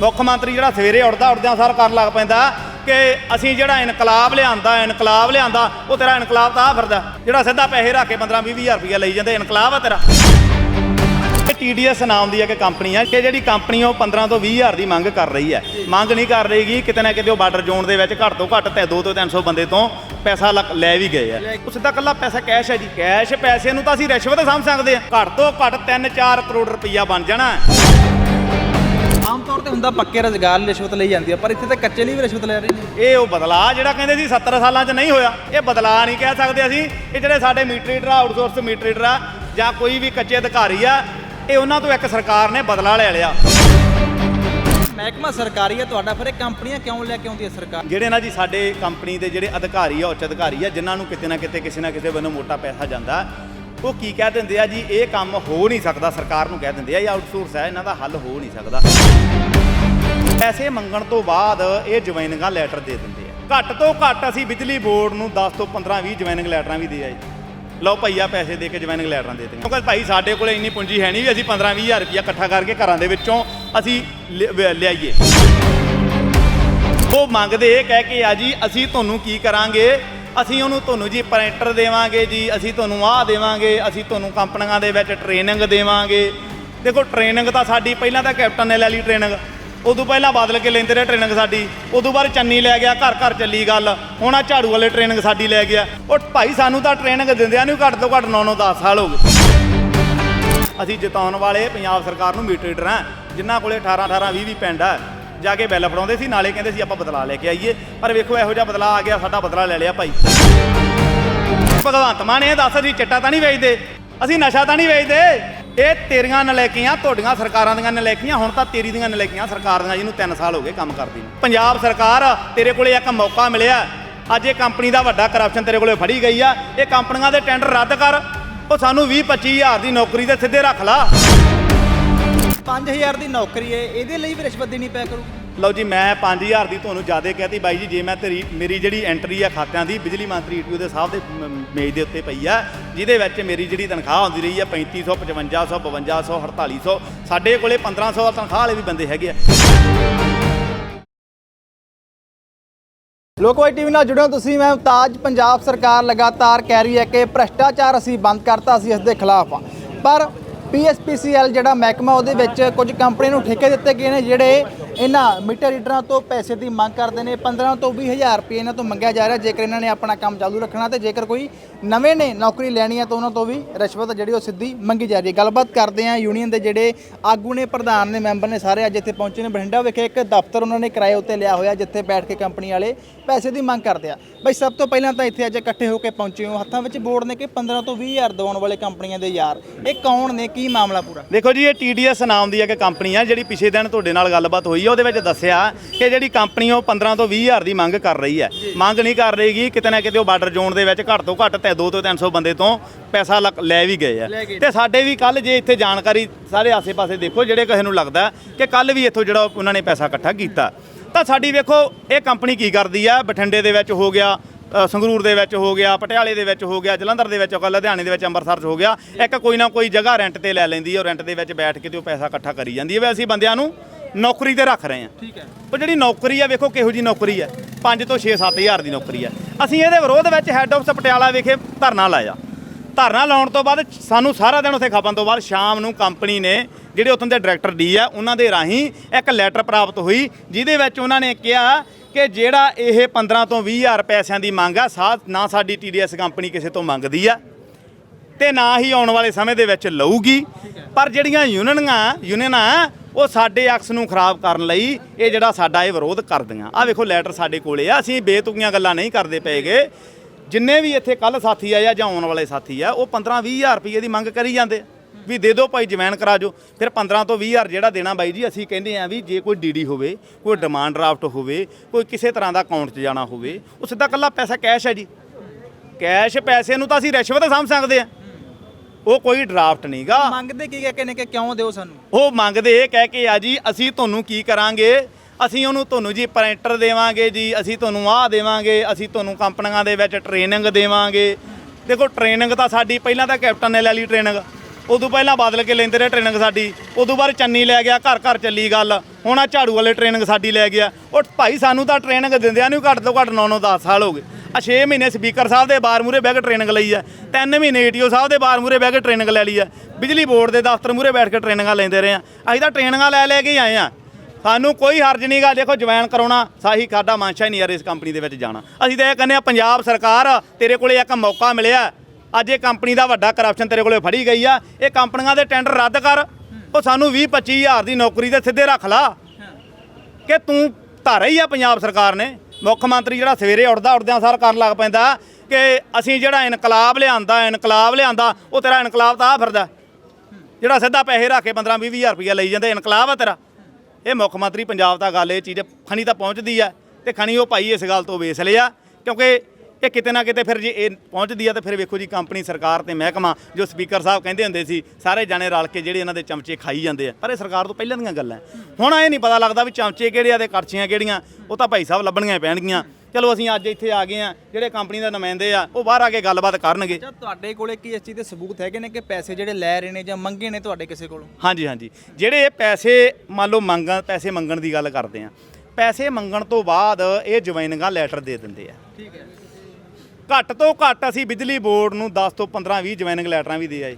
ਮੁੱਖ ਮੰਤਰੀ ਜਿਹੜਾ ਸਵੇਰੇ ਉੱਠਦਾ, ਉੱਠਦਿਆਂ ਸਾਰ ਕਰਨ ਲੱਗ ਪੈਂਦਾ ਕਿ ਅਸੀਂ ਜਿਹੜਾ ਇਨਕਲਾਬ ਲਿਆਂਦਾ ਇਨਕਲਾਬ ਲਿਆਂਦਾ, ਉਹ ਤੇਰਾ ਇਨਕਲਾਬ ਤਾਂ ਆ ਫਿਰਦਾ। ਜਿਹੜਾ ਸਿੱਧਾ ਪੈਸੇ ਰੱਖ ਕੇ 15 20 ਹਜ਼ਾਰ ਰੁਪਇਆ ਲਈ ਜਾਂਦੇ, ਇਨਕਲਾਬ ਆ ਤੇਰਾ। ਇਹ TDS ਨਾਮ ਦੀ ਇੱਕ ਕੰਪਨੀ ਆ ਕਿ ਜਿਹੜੀ ਕੰਪਨੀ ਉਹ 15 ਤੋਂ 20 ਹਜ਼ਾਰ ਦੀ ਮੰਗ ਕਰ ਰਹੀ ਹੈ ਮੰਗ ਨਹੀਂ ਕਰ ਰਹੀਗੀ ਕਿਤੇ ਨਾ ਕਿਤੇ ਉਹ ਬਾਰਡਰ ਜ਼ੋਨ ਦੇ ਵਿੱਚ ਘੱਟ ਤੋਂ ਘੱਟ ਤੇ 2 ਤੋਂ 300 ਬੰਦੇ ਤੋਂ ਪੈਸਾ ਲੱਕ- ਲੈ ਵੀ ਗਏ ਆ। ਉਹ ਸਿੱਧਾ ਕੱਲਾ ਪੈਸਾ ਕੈਸ਼ ਹੈ ਜੀ। ਕੈਸ਼ ਪੈਸੇ ਨੂੰ ਤਾਂ ਅਸੀਂ ਰਿਸ਼ਵਤ ਸਮਝ ਸਕਦੇ ਆ। ਘੱਟ ਤੋਂ ਘੱਟ 3-4 ਕਰੋੜ ਰੁਪਈਆ ਬਣ ਜਾਣਾ। ਹੈ। ਆਮ ਤੌਰ ਤੇ ਹੁੰਦਾ ਪੱਕੇ ਰੁਜ਼ਗਾਰ ਲਈ ਰਿਸ਼ਵਤ ਲਈ ਜਾਂਦੀ ਹੈ ਪਰ ਇੱਥੇ ਤਾਂ ਕੱਚੇ ਲਈ ਵੀ ਰਿਸ਼ਵਤ ਲੈ ਰਹੇ ਨੇ। ਇਹ ਉਹ ਬਦਲਾਅ ਜਿਹੜਾ ਕਹਿੰਦੇ ਸੀ 70 ਸਾਲਾਂ 'ਚ ਨਹੀਂ ਹੋਇਆ। ਇਹ ਬਦਲਾਅ ਨਹੀਂ ਕਹਿ ਸਕਦੇ ਅਸੀਂ। ਇਹ ਜਿਹੜੇ ਸਾਡੇ ਮੀਟਰ ਰੀਡਰ ਆ ਆਊਟਸੋਰਸ ਮੀਟਰ ਰੀਡਰ ਆ ਜਾਂ ਕੋਈ ਵੀ ਕੱਚੇ ਅਧਿਕਾਰੀ ਆ ਇਹ ਉਹਨਾਂ ਤੋਂ ਇੱਕ ਸਰਕਾਰ ਨੇ ਬਦਲਾ ਲੈ ਲਿਆ। ਮਹਿਕਮਾ ਸਰਕਾਰੀ ਹੈ ਤੁਹਾਡਾ ਫਿਰ ਇਹ ਕੰਪਨੀਆਂ ਕਿਉਂ ਲੈ ਕੇ ਆਉਂਦੀ ਹੈ ਸਰਕਾਰ? ਜਿਹੜੇ ਨਾ ਜੀ ਸਾਡੇ ਕੰਪਨੀ ਦੇ ਜਿਹੜੇ ਅਧਿਕਾਰੀ ਆ ਉੱਚ ਅਧਿਕਾਰੀ ਆ ਜਿਨ੍ਹਾਂ ਨੂੰ ਕਿਤੇ ਨਾ ਕਿਤੇ ਕਿਸੇ ਨਾ ਕਿਸੇ ਵੱਲੋਂ ਮੋਟਾ ਪੈਸਾ ਜਾਂਦਾ ਉਹ ਕੀ ਕਹਿ ਦਿੰਦੇ ਆ ਜੀ? ਇਹ ਕੰਮ ਹੋ ਨਹੀਂ ਸਕਦਾ, ਸਰਕਾਰ ਨੂੰ ਕਹਿ ਦਿੰਦੇ ਆ, ਇਹ ਆਊਟਸੋਰਸ ਹੈ, ਇਹਨਾਂ ਦਾ ਹੱਲ ਹੋ ਨਹੀਂ ਸਕਦਾ। ਪੈਸੇ ਮੰਗਣ ਤੋਂ ਬਾਅਦ ਇਹ ਜੁਆਇਨਿੰਗਾਂ ਲੈਟਰ ਦੇ ਦਿੰਦੇ ਆ। ਘੱਟ ਤੋਂ ਘੱਟ ਅਸੀਂ ਬਿਜਲੀ ਬੋਰਡ ਨੂੰ 10 ਤੋਂ 15 20 ਜੁਆਇਨਿੰਗ ਲੈਟਰਾਂ ਵੀ ਦੇ ਆਏ। ਲਓ ਭਈਆ, ਪੈਸੇ ਦੇ ਕੇ ਜੁਆਇਨਿੰਗ ਲੈਟਰਾਂ ਦੇ ਦਿੱਤੀਆਂ। ਕਿਉਂਕਿ ਭਾਈ ਸਾਡੇ ਕੋਲੇ ਇੰਨੀ ਪੂੰਜੀ ਹੈ ਨਹੀਂ ਵੀ ਅਸੀਂ 15 20 ਹਜ਼ਾਰ ਰੁਪਇਆ ਇਕੱਠਾ ਕਰਕੇ ਘਰਾਂ ਦੇ ਵਿੱਚੋਂ ਅਸੀਂ ਲਿਆਈਏ। ਉਹ ਮੰਗਦੇ ਇਹ ਕਹਿ ਕੇ ਆ ਜੀ, ਅਸੀਂ ਤੁਹਾਨੂੰ ਕੀ ਕਰਾਂਗੇ? ਅਸੀਂ ਉਹਨੂੰ ਤੁਹਾਨੂੰ ਜੀ ਪ੍ਰਿੰਟਰ ਦੇਵਾਂਗੇ ਜੀ, ਅਸੀਂ ਤੁਹਾਨੂੰ ਆਹ ਦੇਵਾਂਗੇ, ਅਸੀਂ ਤੁਹਾਨੂੰ ਕੰਪਨੀਆਂ ਦੇ ਵਿੱਚ ਟ੍ਰੇਨਿੰਗ ਦੇਵਾਂਗੇ। ਦੇਖੋ ਟ੍ਰੇਨਿੰਗ ਤਾਂ ਸਾਡੀ ਪਹਿਲਾਂ ਤਾਂ ਕੈਪਟਨ ਨੇ ਲੈ ਲਈ ਟ੍ਰੇਨਿੰਗ ਉਦੋਂ ਪਹਿਲਾਂ ਬਦਲ ਕੇ ਲੈਂਦੇ ਰਹੇ ਟ੍ਰੇਨਿੰਗ ਸਾਡੀ। ਉਦੋਂ ਬਾਅਦ ਚੰਨੀ ਲੈ ਗਿਆ, ਘਰ ਘਰ ਚੱਲੀ ਗੱਲ। ਹੁਣ ਆ ਝਾੜੂ ਵਾਲੇ ਟ੍ਰੇਨਿੰਗ ਸਾਡੀ ਲੈ ਗਿਆ। ਉਹ ਭਾਈ ਸਾਨੂੰ ਤਾਂ ਟ੍ਰੇਨਿੰਗ ਦਿੰਦਿਆਂ ਨੂੰ ਘੱਟ ਤੋਂ ਘੱਟ 9 9 10 ਸਾਲ ਹੋ ਗਏ। ਅਸੀਂ ਜਿਤਾਉਣ ਵਾਲੇ ਪੰਜਾਬ ਸਰਕਾਰ ਨੂੰ ਮੀਟਰ ਰੀਡਰ ਹਾਂ ਜਿਨ੍ਹਾਂ ਕੋਲੇ 18 18 20 20 ਪਿੰਡ ਆ। ਜਾ ਕੇ ਬਿੱਲ ਫੜਾਉਂਦੇ ਸੀ, ਨਾਲੇ ਕਹਿੰਦੇ ਸੀ ਆਪਾਂ ਬਦਲਾ ਲੈ ਕੇ ਆਈਏ। ਪਰ ਵੇਖੋ, ਇਹੋ ਜਿਹਾ ਬਦਲਾ ਆ ਗਿਆ, ਸਾਡਾ ਬਦਲਾ ਲੈ ਲਿਆ ਭਾਈ। ਭਗਵੰਤ ਮਾਨ ਇਹ ਦੱਸ, ਅਸੀਂ ਚਿੱਟਾ ਤਾਂ ਨਹੀਂ ਵੇਚਦੇ? ਅਸੀਂ ਨਸ਼ਾ ਤਾਂ ਨਹੀਂ ਵੇਚਦੇ? ਇਹ ਤੇਰੀਆਂ ਨਲੇਕੀਆਂ, ਤੁਹਾਡੀਆਂ ਸਰਕਾਰਾਂ ਦੀਆਂ ਨਲੇਕੀਆਂ, ਹੁਣ ਤਾਂ ਤੇਰੀ ਦੀਆਂ ਨਲੇਕੀਆਂ ਸਰਕਾਰ ਦੀਆਂ, ਜਿਹਨੂੰ 3 ਸਾਲ ਹੋ ਗਏ ਕੰਮ ਕਰਦੀ ਨੂੰ। ਪੰਜਾਬ ਸਰਕਾਰ, ਤੇਰੇ ਕੋਲੇ ਇੱਕ ਮੌਕਾ ਮਿਲਿਆ। ਅੱਜ ਇਹ ਕੰਪਨੀ ਦਾ ਵੱਡਾ ਕਰਪਸ਼ਨ ਤੇਰੇ ਕੋਲੇ ਫੜੀ ਗਈ ਆ। ਇਹ ਕੰਪਨੀਆਂ ਦੇ ਟੈਂਡਰ ਰੱਦ ਕਰ। ਉਹ ਸਾਨੂੰ 20 25 ਹਜ਼ਾਰ ਦੀ ਨੌਕਰੀ ਤੇ ਸਿੱਧੇ ਰੱਖ ਲਾ। 5000 ਦੀ ਨੌਕਰੀ ਹੈ ਇਹਦੇ ਲਈ ਵੀ ਰਿਸ਼ਵਤ ਦੇਣੀ ਪਿਆ ਕਰੂ ਲਓ ਜੀ ਮੈਂ 5000 ਦੀ ਤੁਹਾਨੂੰ ਜ਼ਿਆਦਾ ਕਹਤੀ। ਬਾਈ ਜੀ ਜੇ ਮੈਂ ਤੇਰੀ ਮੇਰੀ ਜਿਹੜੀ ਐਂਟਰੀ ਆ ਖਾਤਿਆਂ ਦੀ ਬਿਜਲੀ ਮੰਤਰੀ ਈਟੀਓ ਦੇ ਸਾਹਿਬ ਦੇ ਮੇਜ਼ ਦੇ ਉੱਤੇ ਪਈ ਆ ਜਿਹਦੇ ਵਿੱਚ ਮੇਰੀ ਜਿਹੜੀ ਤਨਖਾਹ ਆਉਂਦੀ ਰਹੀ ਆ 3500 5500 5200 4800 ਸਾਡੇ ਕੋਲੇ 1500 ਤਨਖਾਹ ਵਾਲੇ ਵੀ ਬੰਦੇ ਹੈਗੇ ਆ। ਲੋਕਵਾਈ ਟੀਵੀ ਨਾਲ ਜੁੜਿਓ ਤੁਸੀਂ ਮੈਂ ਮੁਮਤਾਜ ਪੰਜਾਬ ਸਰਕਾਰ ਲਗਾਤਾਰ ਕਹਿ ਰਹੀ ਹੈ ਕਿ ਭ੍ਰਸ਼ਟਾਚਾਰ ਅਸੀਂ ਬੰਦ ਕਰਤਾ ਅਸੀਂ ਇਸ ਦੇ ਖਿਲਾਫ ਆ। ਪਰ ਪੀਐਸਪੀਸੀਐਲ ਜਿਹੜਾ ਮਹਿਕਮਾ ਉਹਦੇ ਵਿੱਚ ਕੁਝ ਕੰਪਨੀ ਨੂੰ ਠੇਕੇ ਦਿੱਤੇ ਗਏ ਨੇ ਜਿਹੜੇ ਇਹਨਾਂ ਮੀਟਰ ਰੀਡਰਾਂ ਤੋਂ ਪੈਸੇ ਦੀ ਮੰਗ ਕਰਦੇ ਨੇ। 15 ਤੋਂ 20 ਹਜ਼ਾਰ ਰੁਪਏ ਇਹਨਾਂ ਤੋਂ ਮੰਗਿਆ ਜਾ ਰਿਹਾ। ਜੇਕਰ ਇਹਨਾਂ ਨੇ ਆਪਣਾ ਕੰਮ ਚਾਲੂ ਰੱਖਣਾ ਤੇ ਜੇਕਰ ਕੋਈ ਨਵੇਂ ਨੇ ਨੌਕਰੀ ਲੈਣੀ ਹੈ ਤਾਂ ਉਹਨਾਂ ਤੋਂ ਵੀ ਰਿਸ਼ਵਤ ਜਿਹੜੀ ਉਹ ਸਿੱਧੀ ਮੰਗੀ ਜਾ ਰਹੀ ਹੈ। ਗੱਲਬਾਤ ਕਰਦੇ ਆ ਯੂਨੀਅਨ ਦੇ ਜਿਹੜੇ ਆਗੂ ਨੇ, ਪ੍ਰਧਾਨ ਨੇ, ਮੈਂਬਰ ਨੇ ਸਾਰੇ ਅੱਜ ਇੱਥੇ ਪਹੁੰਚੇ ਨੇ। ਬਠਿੰਡਾ ਵਿਖੇ ਇੱਕ ਦਫ਼ਤਰ ਉਹਨਾਂ ਨੇ ਕਿਰਾਏ ਉੱਤੇ ਲਿਆ ਹੋਇਆ ਜਿੱਥੇ ਬੈਠ ਕੇ ਕੰਪਨੀ ਵਾਲੇ ਪੈਸੇ ਦੀ ਮੰਗ ਕਰਦੇ ਆ। ਬਈ ਸਭ ਤੋਂ ਪਹਿਲਾਂ ਤਾਂ ਇੱਥੇ ਅੱਜ ਇਕੱਠੇ ਹੋ ਕੇ ਪਹੁੰਚੇ ਹੋ। ਹੱਥਾਂ ਵਿੱਚ ਬੋਰਡ ਨੇ ਕਿ 15 ਤੋਂ 20 ਹਜ਼ਾਰ ਦਿਵਾਉਣ ਵਾਲੇ ਕੰਪਨੀਆਂ ਦੇ ਯਾਰ। ਇਹ ਕੌਣ ਨੇ? ਕੀ ਮਾਮਲਾ ਪੂਰਾ? ਦੇਖੋ ਜੀ, ਇਹ TDS ਨਾਮ ਦੀ ਇੱਕ ਕੰਪਨੀ ਆ ਜਿਹੜੀ ਪਿਛੇ ਦਿਨ ਤੁਹਾਡੇ ਨਾਲ ਗੱਲਬਾਤ ਹੋਈ ਆ ਉਹਦੇ ਵਿੱਚ ਦੱਸਿਆ ਕਿ ਜਿਹੜੀ ਕੰਪਨੀ ਉਹ 15 ਤੋਂ 20 ਹਜ਼ਾਰ ਦੀ ਮੰਗ ਕਰ ਰਹੀ ਹੈ। ਮੰਗ ਨਹੀਂ ਕਰ ਰਹੀਗੀ ਕਿਤੇ ਨਾ ਕਿਤੇ ਉਹ ਬਾਰਡਰ ਜ਼ੋਨ ਦੇ ਵਿੱਚ ਘੱਟ ਤੋਂ ਘੱਟ ਤੇ 2 ਤੋਂ 300 ਬੰਦੇ ਤੋਂ ਪੈਸਾ ਲੈ ਵੀ ਗਏ ਆ। ਤੇ ਸਾਡੇ ਵੀ ਕੱਲ ਜੇ ਇੱਥੇ ਜਾਣਕਾਰੀ ਸਾਰੇ ਆਸੇ-ਪਾਸੇ ਦੇਖੋ ਜਿਹੜੇ ਕਿਸੇ ਨੂੰ ਲੱਗਦਾ ਕਿ ਕੱਲ ਵੀ ਇੱਥੋਂ ਜਿਹੜਾ ਉਹਨਾਂ ਨੇ ਪੈਸਾ ਇਕੱਠਾ ਕੀਤਾ। ਤਾਂ ਸਾਡੀ ਵੇਖੋ ਇਹ ਕੰਪਨੀ ਕੀ ਕਰਦੀ ਆ? ਬਠਿੰਡੇ ਦੇ ਵਿੱਚ ਹੋ ਗਿਆ ਸੰਗਰੂਰ ਦੇ ਵਿੱਚ ਹੋ ਗਿਆ ਪਟਿਆਲੇ ਦੇ ਵਿੱਚ ਹੋ ਗਿਆ ਜਲੰਧਰ ਦੇ ਵਿੱਚ ਹੋ ਗਿਆ ਲੁਧਿਆਣੇ ਦੇ ਵਿੱਚ ਅੰਮ੍ਰਿਤਸਰ 'ਚ ਹੋ ਗਿਆ। ਇੱਕ ਕੋਈ ਨਾ ਕੋਈ ਜਗ੍ਹਾ ਰੈਂਟ ਤੇ ਲੈ ਲੈਂਦੀ ਹੈ ਉਹ ਰੈਂਟ ਦੇ ਵਿੱਚ ਬੈਠ ਕੇ ਤੇ ਉਹ ਪੈਸਾ ਇਕੱਠਾ ਕਰੀ ਜਾਂਦੀ ਹੈ ਵੀ ਅਸੀਂ ਬੰਦਿਆਂ ਨੂੰ ਨੌਕਰੀ ਤੇ ਰੱਖ ਰਹੇ ਹਾਂ। ਠੀਕ ਹੈ। ਉਹ ਜਿਹੜੀ ਨੌਕਰੀ ਆ ਵੇਖੋ ਕਿਹੋ ਜੀ ਨੌਕਰੀ ਆ। 5 ਤੋਂ 6-7 ਹਜ਼ਾਰ ਦੀ ਨੌਕਰੀ ਆ। ਅਸੀਂ ਇਹਦੇ ਵਿਰੋਧ ਵਿੱਚ ਹੈੱਡ ਆਫਿਸ ਪਟਿਆਲਾ ਵਿਖੇ ਧਰਨਾ ਲਾਇਆ। ਧਰਨਾ ਲਾਉਣ ਤੋਂ ਬਾਅਦ ਸਾਨੂੰ ਸਾਰਾ ਦਿਨ ਉੱਥੇ ਖਪਣ ਤੋਂ ਬਾਅਦ ਸ਼ਾਮ ਨੂੰ ਕੰਪਨੀ ਨੇ ਜਿਹੜੇ ਉੱਥੋਂ ਦੇ ਡਾਇਰੈਕਟਰ ਡੀ ਆ ਉਹਨਾਂ ਦੇ ਰਾਹੀਂ ਇੱਕ ਲੈਟਰ ਪ੍ਰਾਪਤ ਹੋਈ ਜਿਹਦੇ ਵਿੱਚ ਉਹਨਾਂ ਨੇ ਕਿਹਾ ਕਿ ਜਿਹੜਾ ਇਹ 15 ਤੋਂ 20 ਹਜ਼ਾਰ ਪੈਸਿਆਂ ਦੀ ਮੰਗ ਆ ਸਾ ਨਾ ਸਾਡੀ ਟੀਡੀਐਸ ਕੰਪਨੀ ਕਿਸੇ ਤੋਂ ਮੰਗਦੀ ਆ ਤੇ ਨਾ ਹੀ ਆਉਣ ਵਾਲੇ ਸਮੇਂ ਦੇ ਵਿੱਚ ਲਊਗੀ। ਪਰ ਜਿਹੜੀਆਂ ਯੂਨੀਅਨਾਂ ਯੂਨੀਅਨਾਂ ਉਹ ਸਾਡੇ ਅਕਸ ਨੂੰ ਖਰਾਬ ਕਰਨ ਲਈ ਇਹ ਜਿਹੜਾ ਸਾਡਾ ਇਹ ਵਿਰੋਧ ਕਰਦੀਆਂ। ਆ ਵੇਖੋ ਲੈਟਰ ਸਾਡੇ ਕੋਲੇ ਆ, ਅਸੀਂ ਬੇਤੁਕੀਆਂ ਗੱਲਾਂ ਨਹੀਂ ਕਰਦੇ ਪਏਗੇ। ਜਿੰਨੇ ਵੀ ਇੱਥੇ ਕੱਲ ਸਾਥੀ ਆਏ ਜਾਂ ਆਉਣ ਵਾਲੇ ਸਾਥੀ ਆ, ਉਹ 15 20 ਹਜ਼ਾਰ ਰੁਪਏ ਦੀ ਮੰਗ ਕਰੀ ਜਾਂਦੇ ਵੀ ਦੇ ਦਿਓ ਭਾਈ ਜਮੈਨ ਕਰਾ ਜੋ। ਫਿਰ 15 ਤੋਂ 20 ਹਜ਼ਾਰ ਜਿਹੜਾ ਦੇਣਾ ਬਾਈ ਜੀ, ਅਸੀਂ ਕਹਿੰਦੇ ਆ ਵੀ ਜੇ ਕੋਈ ਡੀਡੀ ਹੋਵੇ, ਕੋਈ ਡਿਮਾਂਡ ਡਰਾਫਟ ਹੋਵੇ, ਕੋਈ ਕਿਸੇ ਤਰ੍ਹਾਂ ਦਾ ਅਕਾਊਂਟ 'ਚ ਜਾਣਾ ਹੋਵੇ, ਉਹ ਸਿੱਧਾ ਕੱਲਾ ਪੈਸਾ ਕੈਸ਼ ਹੈ ਜੀ। ਕੈਸ਼ ਪੈਸੇ ਨੂੰ ਤਾਂ ਅਸੀਂ ਰਿਸ਼ਵਤ ਸਮਝ ਸਕਦੇ ਆ। ਉਹ ਕੋਈ ਡਰਾਫਟ ਨਹੀਂਗਾ। ਮੰਗਦੇ ਕੀ ਕਹਿੰਦੇ ਨੇ ਕਿ ਕਿਉਂ ਦਿਓ ਸਾਨੂੰ? ਉਹ ਮੰਗਦੇ ਇਹ ਕਹਿ ਕੇ ਆ ਜੀ ਅਸੀਂ ਤੁਹਾਨੂੰ ਕੀ ਕਰਾਂਗੇ? ਅਸੀਂ ਉਹਨੂੰ ਤੁਹਾਨੂੰ ਜੀ ਪ੍ਰਿੰਟਰ ਦੇਵਾਂਗੇ ਜੀ ਅਸੀਂ ਤੁਹਾਨੂੰ ਆਹ ਦੇਵਾਂਗੇ ਅਸੀਂ ਤੁਹਾਨੂੰ ਕੰਪਨੀਆਂ ਦੇ ਵਿੱਚ ਟ੍ਰੇਨਿੰਗ ਦੇਵਾਂਗੇ। ਦੇਖੋ ਟ੍ਰੇਨਿੰਗ ਤਾਂ ਸਾਡੀ ਪਹਿਲਾਂ ਤਾਂ ਕੈਪਟਨ ਨੇ ਲੈ ਲਈ ਟ੍ਰੇਨਿੰਗ ਉਦੋਂ ਪਹਿਲਾਂ ਬਦਲ ਕੇ ਲੈਂਦੇ ਰਹੇ ਟ੍ਰੇਨਿੰਗ ਸਾਡੀ, ਉਦੋਂ ਬਾਅਦ ਚੰਨੀ ਲੈ ਗਿਆ, ਘਰ ਘਰ ਚੱਲੀ ਗੱਲ। ਹੁਣ ਆ ਝਾੜੂ ਵਾਲੇ ਟ੍ਰੇਨਿੰਗ ਸਾਡੀ ਲੈ ਗਿਆ। ਉਹ ਭਾਈ ਸਾਨੂੰ ਤਾਂ ਟ੍ਰੇਨਿੰਗ ਦਿੰਦਿਆਂ ਨੂੰ ਘੱਟ ਤੋਂ ਘੱਟ 9-9 10 ਸਾਲ ਹੋ ਗਏ। ਆ 6 ਮਹੀਨੇ ਸਪੀਕਰ ਸਾਹਿਬ ਦੇ ਬਾਰ ਮੂਰੇ ਬਹਿ ਕੇ ਟ੍ਰੇਨਿੰਗ ਲਈ ਆ। 3 ਮਹੀਨੇ ਏਟੀਓ ਸਾਹਿਬ ਦੇ ਬਾਰ ਮੂਰੇ ਬਹਿ ਕੇ ਟ੍ਰੇਨਿੰਗ ਲੈ ਲਈ ਆ। ਬਿਜਲੀ ਬੋਰਡ ਦੇ ਦਫ਼ਤਰ ਮੂਰੇ ਬੈਠ ਕੇ ਟ੍ਰੇਨਿੰਗਾਂ ਲੈਂਦੇ ਰਹੇ ਆ। ਅਸੀਂ ਤਾਂ ਟ੍ਰੇਨਿੰਗਾਂ ਲੈ ਲੈ ਕੇ ਹੀ ਆਏ ਆ। ਸਾਨੂੰ ਕੋਈ ਹਰਜ ਨਹੀਂਗਾ ਦੇਖੋ ਜੁਆਇਨ ਕਰਾਉਣਾ, ਸਾਹੀ ਸਾਡਾ ਮਾਨਸ਼ਾ ਨਹੀਂ ਯਾਰ ਇਸ ਕੰਪਨੀ ਦੇ ਵਿੱਚ ਜਾਣਾ। ਅਸੀਂ ਤਾਂ ਇਹ ਕਹਿੰਦੇ ਆ, ਪੰਜਾਬ ਸਰਕਾਰ, ਤੇਰੇ ਕੋਲੇ ਇੱਕ ਮੌਕਾ ਮਿਲਿਆ। ਅੱਜ ਇਹ ਕੰਪਨੀ ਦਾ ਵੱਡਾ ਕਰਪਸ਼ਨ ਤੇਰੇ ਕੋਲੇ ਫੜੀ ਗਈ ਆ। ਇਹ ਕੰਪਨੀਆਂ ਦੇ ਟੈਂਡਰ ਰੱਦ ਕਰ। ਉਹ ਸਾਨੂੰ 20 25 ਹਜ਼ਾਰ ਦੀ ਨੌਕਰੀ ਤੇ ਸਿੱਧੇ ਰੱਖ ਲਾ। ਕਿ ਤੂੰ ਧਾਰਾ ਹੀ ਆ ਪੰਜਾਬ ਸਰਕਾਰ ਨੇ। ਮੁੱਖ ਮੰਤਰੀ ਜਿਹੜਾ ਸਵੇਰੇ ਉੱਠਦਾ, ਉੱਠਦਿਆਂ ਸਾਰ ਕਰਨ ਲੱਗ ਪੈਂਦਾ ਕਿ ਅਸੀਂ ਜਿਹੜਾ ਇਨਕਲਾਬ ਲਿਆਂਦਾ ਇਨਕਲਾਬ ਲਿਆਂਦਾ, ਉਹ ਤੇਰਾ ਇਨਕਲਾਬ ਤਾਂ ਆ ਫਿਰਦਾ। ਜਿਹੜਾ ਸਿੱਧਾ ਪੈਸੇ ਰੱਖ ਕੇ 15 20 ਹਜ਼ਾਰ ਰੁਪਇਆ ਲਈ ਜਾਂਦੇ, ਇਨਕਲਾਬ ਆ ਤੇਰਾ। ਇਹ ਮੁੱਖ ਮੰਤਰੀ ਪੰਜਾਬ ਦਾ ਗੱਲ, ਇਹ ਚੀਜ਼ ਖਣੀ ਤਾਂ ਪਹੁੰਚਦੀ ਆ। ਤੇ ਖਣੀ ਉਹ ਭਾਈ ਇਸ ਗੱਲ ਤੋਂ ਵੇਸ ਲਿਆ, ਕਿਉਂਕਿ ਇਹ ਕਿਤੇ ਨਾ ਕਿਤੇ ਫਿਰ ਜੇ ਇਹ ਪਹੁੰਚਦੀ ਆ ਤੇ ਫਿਰ ਵੇਖੋ ਜੀ ਕੰਪਨੀ ਸਰਕਾਰ ਤੇ ਮਹਿਕਮਾ ਜੋ ਸਪੀਕਰ ਸਾਹਿਬ ਕਹਿੰਦੇ ਹੁੰਦੇ ਸੀ ਸਾਰੇ ਜਾਣੇ ਰਲ ਕੇ ਜਿਹੜੇ ਇਹਨਾਂ ਦੇ ਚਮਚੇ ਖਾਈ ਜਾਂਦੇ ਆ। ਪਰ ਇਹ ਸਰਕਾਰ ਤੋਂ ਪਹਿਲਾਂ ਦੀਆਂ ਗੱਲਾਂ। ਹੁਣ ਇਹ ਨਹੀਂ ਪਤਾ ਲੱਗਦਾ ਵੀ ਚਮਚੇ ਕਿਹੜੇ ਆ ਤੇ ਕੜਛੀਆਂ ਕਿਹੜੀਆਂ ਉਹ ਤਾਂ ਭਾਈ ਸਾਹਿਬ ਲੱਭਣੀਆਂ ਪੈਣਗੀਆਂ। ਚਲੋ ਅਸੀਂ ਅੱਜ ਇੱਥੇ ਆ ਗਏ ਆ ਜਿਹੜੇ ਕੰਪਨੀ ਦੇ ਨੁਮਾਇੰਦੇ ਆ ਉਹ ਬਾਹਰ ਆ ਕੇ ਗੱਲਬਾਤ ਕਰਨਗੇ। ਅੱਛਾ ਤੁਹਾਡੇ ਕੋਲੇ ਕੀ ਇਸ ਚੀਜ਼ ਦੇ ਸਬੂਤ ਹੈਗੇ ਨੇ ਕਿ ਪੈਸੇ ਜਿਹੜੇ ਲੈ ਰਹੇ ਨੇ ਜਾਂ ਮੰਗੇ ਨੇ ਤੁਹਾਡੇ ਕਿਸੇ ਕੋਲੋਂ? ਹਾਂਜੀ ਹਾਂਜੀ। ਜਿਹੜੇ ਇਹ ਪੈਸੇ ਮੰਨ ਲਓ ਮੰਗਣ ਪੈਸੇ ਮੰਗਣ ਦੀ ਗੱਲ ਕਰਦੇ ਆ। ਪੈਸੇ ਮੰਗਣ ਤੋਂ ਬਾਅਦ ਇਹ ਜੁਆਇਨਿੰਗਾਂ ਲੈਟਰ ਦੇ ਦਿੰਦੇ ਆ। ਠੀਕ ਹੈ। ਘੱਟ ਤੋਂ ਘੱਟ ਅਸੀਂ ਬਿਜਲੀ ਬੋਰਡ ਨੂੰ 10 ਤੋਂ 15 20 ਜੁਆਇਨਿੰਗ ਲੈਟਰਾਂ ਵੀ ਦੇ ਆਏ।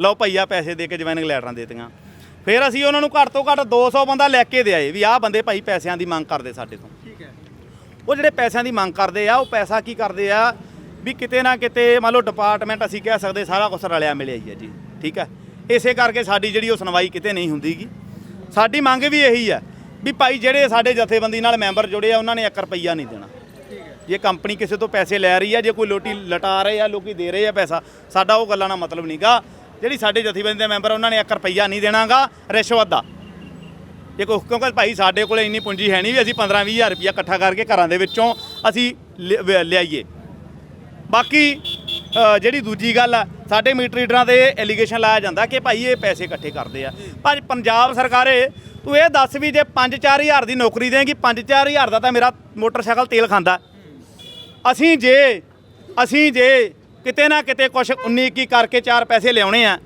ਲਓ ਭਈਆ ਪੈਸੇ ਦੇ ਕੇ ਜੁਆਇਨਿੰਗ ਲੈਟਰਾਂ ਦਿੱਤੀਆਂ। ਫਿਰ ਅਸੀਂ ਉਹਨਾਂ ਨੂੰ ਘੱਟ ਤੋਂ ਘੱਟ 200 ਬੰਦਾ ਲੈ ਕੇ ਦੇ ਆਏ ਵੀ ਆਹ ਬੰਦੇ ਭਾਈ ਪੈਸਿਆਂ ਦੀ ਮੰਗ ਕਰਦੇ ਸਾਡੇ ਤੋਂ। ਠੀਕ ਹੈ। ਉਹ ਜਿਹੜੇ ਪੈਸਿਆਂ ਦੀ ਮੰਗ ਕਰਦੇ ਆ ਉਹ ਪੈਸਾ ਕੀ ਕਰਦੇ ਆ? ਵੀ ਕਿਤੇ ਨਾ ਕਿਤੇ ਮੰਨ ਲਓ ਡਿਪਾਰਟਮੈਂਟ ਅਸੀਂ ਕਹਿ ਸਕਦੇ ਸਾਰਾ ਕੁਝ ਰਲਿਆ ਮਿਲਿਆ ਹੀ ਹੈ ਜੀ ਠੀਕ ਹੈ? ਇਸੇ ਕਰਕੇ ਸਾਡੀ ਜਿਹੜੀ ਉਹ ਸੁਣਵਾਈ ਕਿਤੇ ਨਹੀਂ ਹੁੰਦੀਗੀ। ਸਾਡੀ ਮੰਗ ਵੀ ਇਹੀ ਹੈ ਵੀ ਭਾਈ ਜਿਹੜੇ ਸਾਡੇ ਜਥੇਬੰਦੀ ਨਾਲ ਮੈਂਬਰ ਜੁੜੇ ਆ ਉਹਨਾਂ ਨੇ 1 ਰੁਪਈਆ ਨਹੀਂ ਦੇਣਾ। ਜੇ ਕੰਪਨੀ ਕਿਸੇ ਤੋਂ ਪੈਸੇ ਲੈ ਰਹੀ ਆ, ਜੇ ਕੋਈ ਲੋਟੀ ਲਟਾ ਰਹੇ ਆ, ਲੋਕੀ ਦੇ ਰਹੇ ਆ ਪੈਸਾ, ਸਾਡਾ ਉਹ ਗੱਲਾਂ ਨਾਲ ਮਤਲਬ ਨਹੀਂਗਾ ਜਿਹੜੀ ਸਾਡੇ ਜਥੇਬੰਦੀ ਦੇ ਮੈਂਬਰ ਉਹਨਾਂ ਨੇ 1 ਰੁਪਈਆ ਨਹੀਂ ਦੇਣਾਗਾ ਰਿਸ਼ਵਤ ਦਾ। ਇਹ ਕੋ ਕਿਉਂਕਿ ਭਾਈ ਸਾਡੇ ਕੋਲੇ ਇੰਨੀ ਪੂੰਜੀ ਹੈ ਨਹੀਂ ਵੀ ਅਸੀਂ 15 20000 ਰੁਪਇਆ ਇਕੱਠਾ ਕਰਕੇ ਘਰਾਂ ਦੇ ਵਿੱਚੋਂ ਅਸੀਂ ਲਿ- ਲਿਆਈਏ। ਬਾਕੀ ਜਿਹੜੀ ਦੂਜੀ ਗੱਲ ਆ, ਸਾਡੇ ਮੀਟਰ ਰੀਡਰਾਂ ਤੇ ਐਲੀਗੇਸ਼ਨ ਲਾਇਆ ਜਾਂਦਾ ਕਿ ਭਾਈ ਇਹ ਪੈਸੇ ਇਕੱਠੇ ਕਰਦੇ ਆ। ਪਰ ਪੰਜਾਬ ਸਰਕਾਰੇ, ਤੂੰ ਇਹ ਦੱਸ ਵੀ ਜੇ 5-4000 ਦੀ ਨੌਕਰੀ ਦੇਂਗੀ 5-4000 ਦਾ ਤਾਂ ਮੇਰਾ ਮੋਟਰਸਾਈਕਲ ਤੇਲ ਖਾਂਦਾ। ਅਸੀਂ ਜੇ ਅਸੀਂ ਜੇ ਕਿਤੇ ਨਾ ਕਿਤੇ ਕੁਛ 19 ਕੀ ਕਰਕੇ ਚਾਰ ਪੈਸੇ ਲਿਆਉਣੇ ਆ,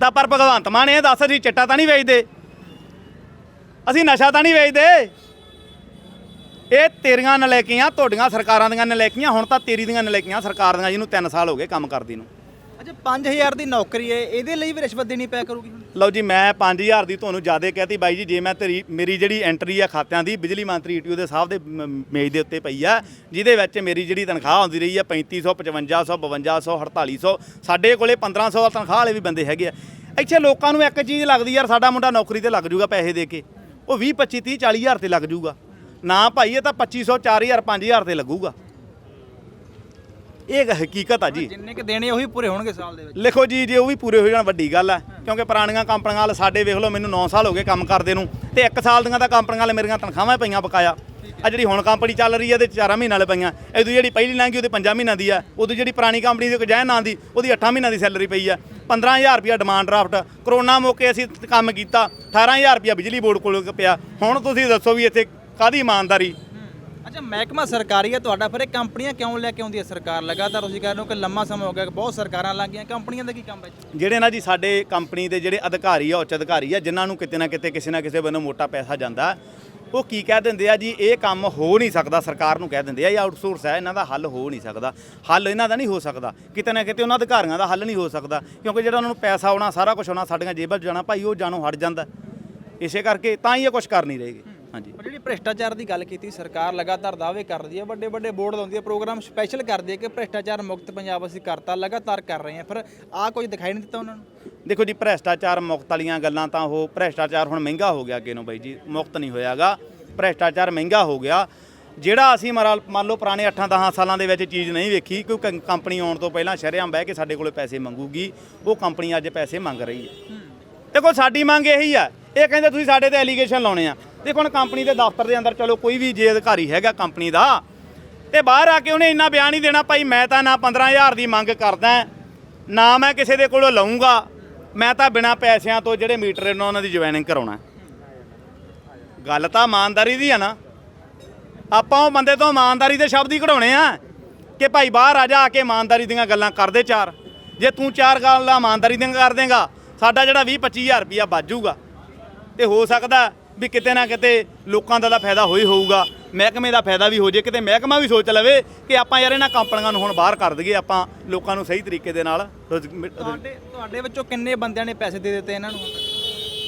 ਤਾਂ ਪਰ ਭਗਵੰਤ ਮਾਨ ਇਹ ਦੱਸ ਅਸੀਂ ਚਿੱਟਾ ਤਾਂ ਨਹੀਂ ਵੇਚਦੇ। ਅਸੀਂ ਨਸ਼ਾ ਤਾਂ ਨਹੀਂ ਵੇਚਦੇ। ਇਹ ਤੇਰੀਆਂ ਨਲੇਕੀਆਂ, ਤੁਹਾਡੀਆਂ ਸਰਕਾਰਾਂ ਦੀਆਂ ਨਲੇਕੀਆਂ, ਹੁਣ ਤਾਂ ਤੇਰੀ ਦੀਆਂ ਨਲੇਕੀਆਂ ਸਰਕਾਰ ਦੀਆਂ, ਜਿਹਨੂੰ 3 ਸਾਲ ਹੋ ਗਏ ਕੰਮ ਕਰਦੀ ਨੂੰ। ਅੱਛਾ 5000 ਦੀ ਨੌਕਰੀ ਹੈ, ਇਹਦੇ ਲਈ ਵੀ ਰਿਸ਼ਵਤ ਦੇਣੀ ਪਿਆ ਕਰੂਗੀ ਹੁਣ? ਲਓ ਜੀ, ਮੈਂ 5000 ਦੀ ਤੁਹਾਨੂੰ ਜ਼ਿਆਦਾ ਕਹਿਤੀ ਬਾਈ ਜੀ, ਜੇ ਮੈਂ ਤੇਰੀ, ਮੇਰੀ ਜਿਹੜੀ ਐਂਟਰੀ ਆ ਖਾਤਿਆਂ ਦੀ, ਬਿਜਲੀ ਮੰਤਰੀ ਈਟੀਓ ਦੇ ਸਾਹਿਬ ਦੇ ਮੇਜ਼ ਦੇ ਉੱਤੇ ਪਈ ਆ, ਜਿਹਦੇ ਵਿੱਚ ਮੇਰੀ ਜਿਹੜੀ ਤਨਖਾਹ ਆਉਂਦੀ ਰਹੀ ਆ 3500 5500 5200 4800 ਸਾਡੇ ਕੋਲੇ 1500 ਤਨਖਾਹ ਵਾਲੇ ਵੀ ਬੰਦੇ ਹੈਗੇ ਆ। ਇੱਥੇ ਲੋਕਾਂ ਨੂੰ ਇੱਕ ਚੀਜ਼ ਲੱਗਦੀ ਯਾਰ, ਸਾਡਾ ਮੁੰਡਾ ਨੌਕਰੀ ਤੇ ਲੱਗ ਜਾਊਗਾ ਪੈਸੇ ਦੇ ਕੇ, ਉਹ 20 25 30 40 ਹਜ਼ਾਰ ਤੇ ਲੱਗ ਜਾਊਗਾ ਨਾ ਭਾਈ, ਇਹ ਤਾਂ 2500 4000 5000 ਤੇ ਲੱਗੂਗਾ। ਇਹ ਹਕੀਕਤ ਆ ਜੀ। ਜਿੰਨੇ ਕਿ ਦੇਣੇ ਉਹੀ ਪੂਰੇ ਹੋਣਗੇ ਸਾਲ ਦੇ ਵਿੱਚ। ਲਿਖੋ ਜੀ ਜੇ ਉਹ ਵੀ ਪੂਰੇ ਹੋ ਜਾਣ ਵੱਡੀ ਗੱਲ ਹੈ ਕਿਉਂਕਿ ਪੁਰਾਣੀਆਂ ਕੰਪਨੀਆਂ ਵਾਲ ਸਾਡੇ ਵੇਖ ਲਓ ਮੈਨੂੰ 9 ਸਾਲ ਹੋ ਗਏ ਕੰਮ ਕਰਦੇ ਨੂੰ। ਤੇ 1 ਸਾਲ ਦੀਆਂ ਤਾਂ ਕੰਪਨੀਆਂ ਵਾਲੇ ਮੇਰੀਆਂ ਤਨਖਾਹਾਂ ਪਈਆਂ ਬਕਾਇਆ। ਆ ਜਿਹੜੀ ਹੁਣ ਕੰਪਨੀ ਚੱਲ ਰਹੀ ਹੈ ਤੇ 4 ਮਹੀਨਿਆਂ ਵਾਲੇ ਪਈਆਂ। ਇਹਦੀ ਜਿਹੜੀ ਪਹਿਲੀ ਲੰਘੀ ਉਹਦੇ 5 ਮਹੀਨਿਆਂ ਦੀ ਆ। ਉਹਦੀ ਜਿਹੜੀ ਪੁਰਾਣੀ ਕੰਪਨੀ ਦੀ ਜੈ ਨਾਂ ਦੀ ਉਹਦੀ 8 ਮਹੀਨਿਆਂ ਦੀ ਸੈਲਰੀ ਪਈ ਆ। 15000 ਰੁਪਿਆ ਡਿਮਾਂਡ ਡਰਾਫਟ ਕਰੋਨਾ ਮੌਕੇ ਅਸੀਂ ਕੰਮ ਕੀਤਾ। 18000 ਰੁਪਿਆ ਬਿਜਲੀ ਬੋਰਡ ਕੋਲ ਪਿਆ। ਹੁਣ ਤੁਸੀਂ ਦੱਸੋ ਵੀ ਇੱਥੇ ਕਾਦੀ ਇਮਾਨਦਾਰੀ? ਅੱਛਾ, ਮਹਿਕਮਾ ਸਰਕਾਰੀ ਹੈ ਤੁਹਾਡਾ ਫਿਰ ਇਹ ਕੰਪਨੀਆਂ ਕਿਉਂ ਲੈ ਕੇ ਆਉਂਦੀ ਹੈ ਸਰਕਾਰ? ਲਗਾਤਾਰ ਤੁਸੀਂ ਕਹਿ ਰਹੇ ਹੋ ਕਿ ਲੰਮਾ ਸਮਾਂ ਹੋ ਗਿਆ, ਕਿ ਬਹੁਤ ਸਰਕਾਰਾਂ ਲੱਗ ਗਈਆਂ ਕੰਪਨੀਆਂ ਦਾ ਕੀ ਕੰਮ ਹੈ? ਜਿਹੜੇ ਨਾ ਜੀ ਸਾਡੇ ਕੰਪਨੀ ਦੇ ਜਿਹੜੇ ਅਧਿਕਾਰੀ ਆ, ਉੱਚ ਅਧਿਕਾਰੀ ਆ, ਜਿਨ੍ਹਾਂ ਨੂੰ ਕਿਤੇ ਨਾ ਕਿਤੇ, ਕਿਸੇ ਨਾ ਕਿਸੇ ਵੱਲੋਂ ਮੋਟਾ ਪੈਸਾ ਜਾਂਦਾ, ਉਹ ਕੀ ਕਹਿ ਦਿੰਦੇ ਆ ਜੀ, ਇਹ ਕੰਮ ਹੋ ਨਹੀਂ ਸਕਦਾ, ਸਰਕਾਰ ਨੂੰ ਕਹਿ ਦਿੰਦੇ ਆ, ਇਹ ਆਊਟਸੋਰਸ ਹੈ ਇਹਨਾਂ ਦਾ ਹੱਲ ਹੋ ਨਹੀਂ ਸਕਦਾ। ਹੱਲ ਇਹਨਾਂ ਦਾ ਨਹੀਂ ਹੋ ਸਕਦਾ। ਕਿਤੇ ਨਾ ਕਿਤੇ ਉਹਨਾਂ ਅਧਿਕਾਰੀਆਂ ਦਾ ਹੱਲ ਨਹੀਂ ਹੋ ਸਕਦਾ, ਕਿਉਂਕਿ ਜਿਹੜਾ ਉਹਨਾਂ ਨੂੰ ਪੈਸਾ ਆਉਣਾ, ਸਾਰਾ ਕੁਝ ਆਉਣਾ, ਸਾਡੀਆਂ ਜੇਬਾਂ 'ਚ ਜਾਣਾ, ਭਾਈ ਉਹ ਜਾਣੋਂ ਹਟ ਜਾਂਦਾ। ਇਸੇ ਕਰਕੇ ਤਾਂ ਹੀ ਇਹ ਕੁਝ ਕਰ ਨਹੀਂ ਰਹੇਗੇ। ਹਾਂਜੀ। ਪਰ ਜਿਹੜੀ ਭ੍ਰਿਸ਼ਟਾਚਾਰ ਦੀ ਗੱਲ ਕੀਤੀ ਸਰਕਾਰ ਲਗਾਤਾਰ ਦਾਅਵੇ ਕਰਦੀ ਹੈ ਵੱਡੇ ਵੱਡੇ ਬੋਰਡ ਲਾਉਂਦੀ ਹੈ ਪ੍ਰੋਗਰਾਮ ਸਪੈਸ਼ਲ ਕਰਦੀ ਹੈ ਕਿ ਭ੍ਰਿਸ਼ਟਾਚਾਰ ਮੁਕਤ ਪੰਜਾਬ ਅਸੀਂ ਕਰਤਾ ਲਗਾਤਾਰ ਕਰ ਰਹੇ ਹਾਂ। ਫਿਰ ਆਹ ਕੁਝ ਦਿਖਾਈ ਨਹੀਂ ਦਿੱਤਾ ਉਹਨਾਂ ਨੂੰ? ਦੇਖੋ ਜੀ ਭ੍ਰਿਸ਼ਟਾਚਾਰ ਮੁਕਤ ਵਾਲੀਆਂ ਗੱਲਾਂ ਤਾਂ ਉਹ ਭ੍ਰਿਸ਼ਟਾਚਾਰ ਹੁਣ ਮਹਿੰਗਾ ਹੋ ਗਿਆ ਅੱਗੇ ਨੂੰ ਬਾਈ ਜੀ ਮੁਕਤ ਨਹੀਂ ਹੋਇਆਗਾ। ਭ੍ਰਿਸ਼ਟਾਚਾਰ ਮਹਿੰਗਾ ਹੋ ਗਿਆ। ਜਿਹੜਾ ਅਸੀਂ ਮੰਨ ਲਓ ਪੁਰਾਣੇ 8-10 ਸਾਲਾਂ ਦੇ ਵਿੱਚ ਚੀਜ਼ ਨਹੀਂ ਵੇਖੀ ਕੋਈ ਕੰਪਨੀ ਆਉਣ ਤੋਂ ਪਹਿਲਾਂ ਸ਼ਹਿਰਿਆਂ ਬਹਿ ਕੇ ਸਾਡੇ ਕੋਲੇ ਪੈਸੇ ਮੰਗੂਗੀ ਉਹ ਕੰਪਨੀ ਅੱਜ ਪੈਸੇ ਮੰਗ ਰਹੀ ਹੈ। ਦੇਖੋ ਸਾਡੀ ਮੰਗ ਇਹੀ ਆ ਇਹ ਕਹਿੰਦੇ ਤੁਸੀਂ ਸਾਡੇ ਤੇ ਐਲੀਗੇਸ਼ਨ ਲਾਉਣੇ ਆ। ਦੇਖੋ ਹੁਣ ਕੰਪਨੀ ਦੇ ਦਫ਼ਤਰ ਦੇ ਅੰਦਰ ਚਲੋ ਕੋਈ ਵੀ ਜੇ ਅਧਿਕਾਰੀ ਹੈਗਾ ਕੰਪਨੀ ਦਾ, ਤੇ ਬਾਹਰ ਆ ਕੇ ਉਹਨੇ ਇੰਨਾ ਬਿਆਨ ਹੀ ਦੇਣਾ, ਭਾਈ ਮੈਂ ਤਾਂ ਨਾ 15000 ਦੀ ਮੰਗ ਕਰਦਾ, ਨਾ ਮੈਂ ਕਿਸੇ ਦੇ ਕੋਲੋਂ ਲਵਾਂਗਾ ਮੈਂ ਤਾਂ ਬਿਨਾ ਪੈਸਿਆਂ ਤੋਂ ਜਿਹੜੇ ਮੀਟਰ ਨੇ ਉਹਨਾਂ ਦੀ ਜੁਆਇਨਿੰਗ ਕਰਾਉਣਾ ਗੱਲ ਤਾਂ ਇਮਾਨਦਾਰੀ ਦੀ ਆ ਨਾ। ਆਪਾਂ ਉਹ ਬੰਦੇ ਤੋਂ ਇਮਾਨਦਾਰੀ ਦੇ ਸ਼ਬਦ ਹੀ ਕਢਾਉਣੇ ਆ ਕਿ ਭਾਈ ਬਾਹਰ ਆ ਜਾ ਆ ਕੇ ਇਮਾਨਦਾਰੀ ਦੀਆਂ ਗੱਲਾਂ ਕਰਦੇ ਚਾਰ। ਜੇ ਤੂੰ ਚਾਰ ਗੱਲਾਂ ਇਮਾਨਦਾਰੀ ਦੀਆਂ ਕਰ ਦੇਗਾ, ਸਾਡਾ ਜਿਹੜਾ 20 25000 ਰੁਪਇਆ ਬਾਜੂਗਾ ਤੇ ਹੋ ਸਕਦਾ ਵੀ ਕਿਤੇ ਨਾ ਕਿਤੇ ਲੋਕਾਂ ਦਾ ਤਾਂ ਫਾਇਦਾ ਹੋਈ ਹੋਊਗਾ ਮਹਿਕਮੇ ਦਾ ਫਾਇਦਾ ਵੀ ਹੋ ਜੇ ਕਿਤੇ ਮਹਿਕਮਾ ਵੀ ਸੋਚ ਲਵੇ ਕਿ ਆਪਾਂ ਯਾਰ ਇਹਨਾਂ ਕੰਪਨੀਆਂ ਨੂੰ ਹੁਣ ਬਾਹਰ ਕਰ ਦਈਏ ਆਪਾਂ ਲੋਕਾਂ ਨੂੰ ਸਹੀ ਤਰੀਕੇ ਦੇ ਨਾਲ ਰੁਜ਼- ਰੁਜ਼- ਤੁਹਾਡੇ ਤੁਹਾਡੇ ਵਿੱਚੋਂ ਕਿੰਨੇ ਬੰਦਿਆਂ ਨੇ ਪੈਸੇ ਦੇ ਦਿੱਤੇ ਇਹਨਾਂ ਨੂੰ?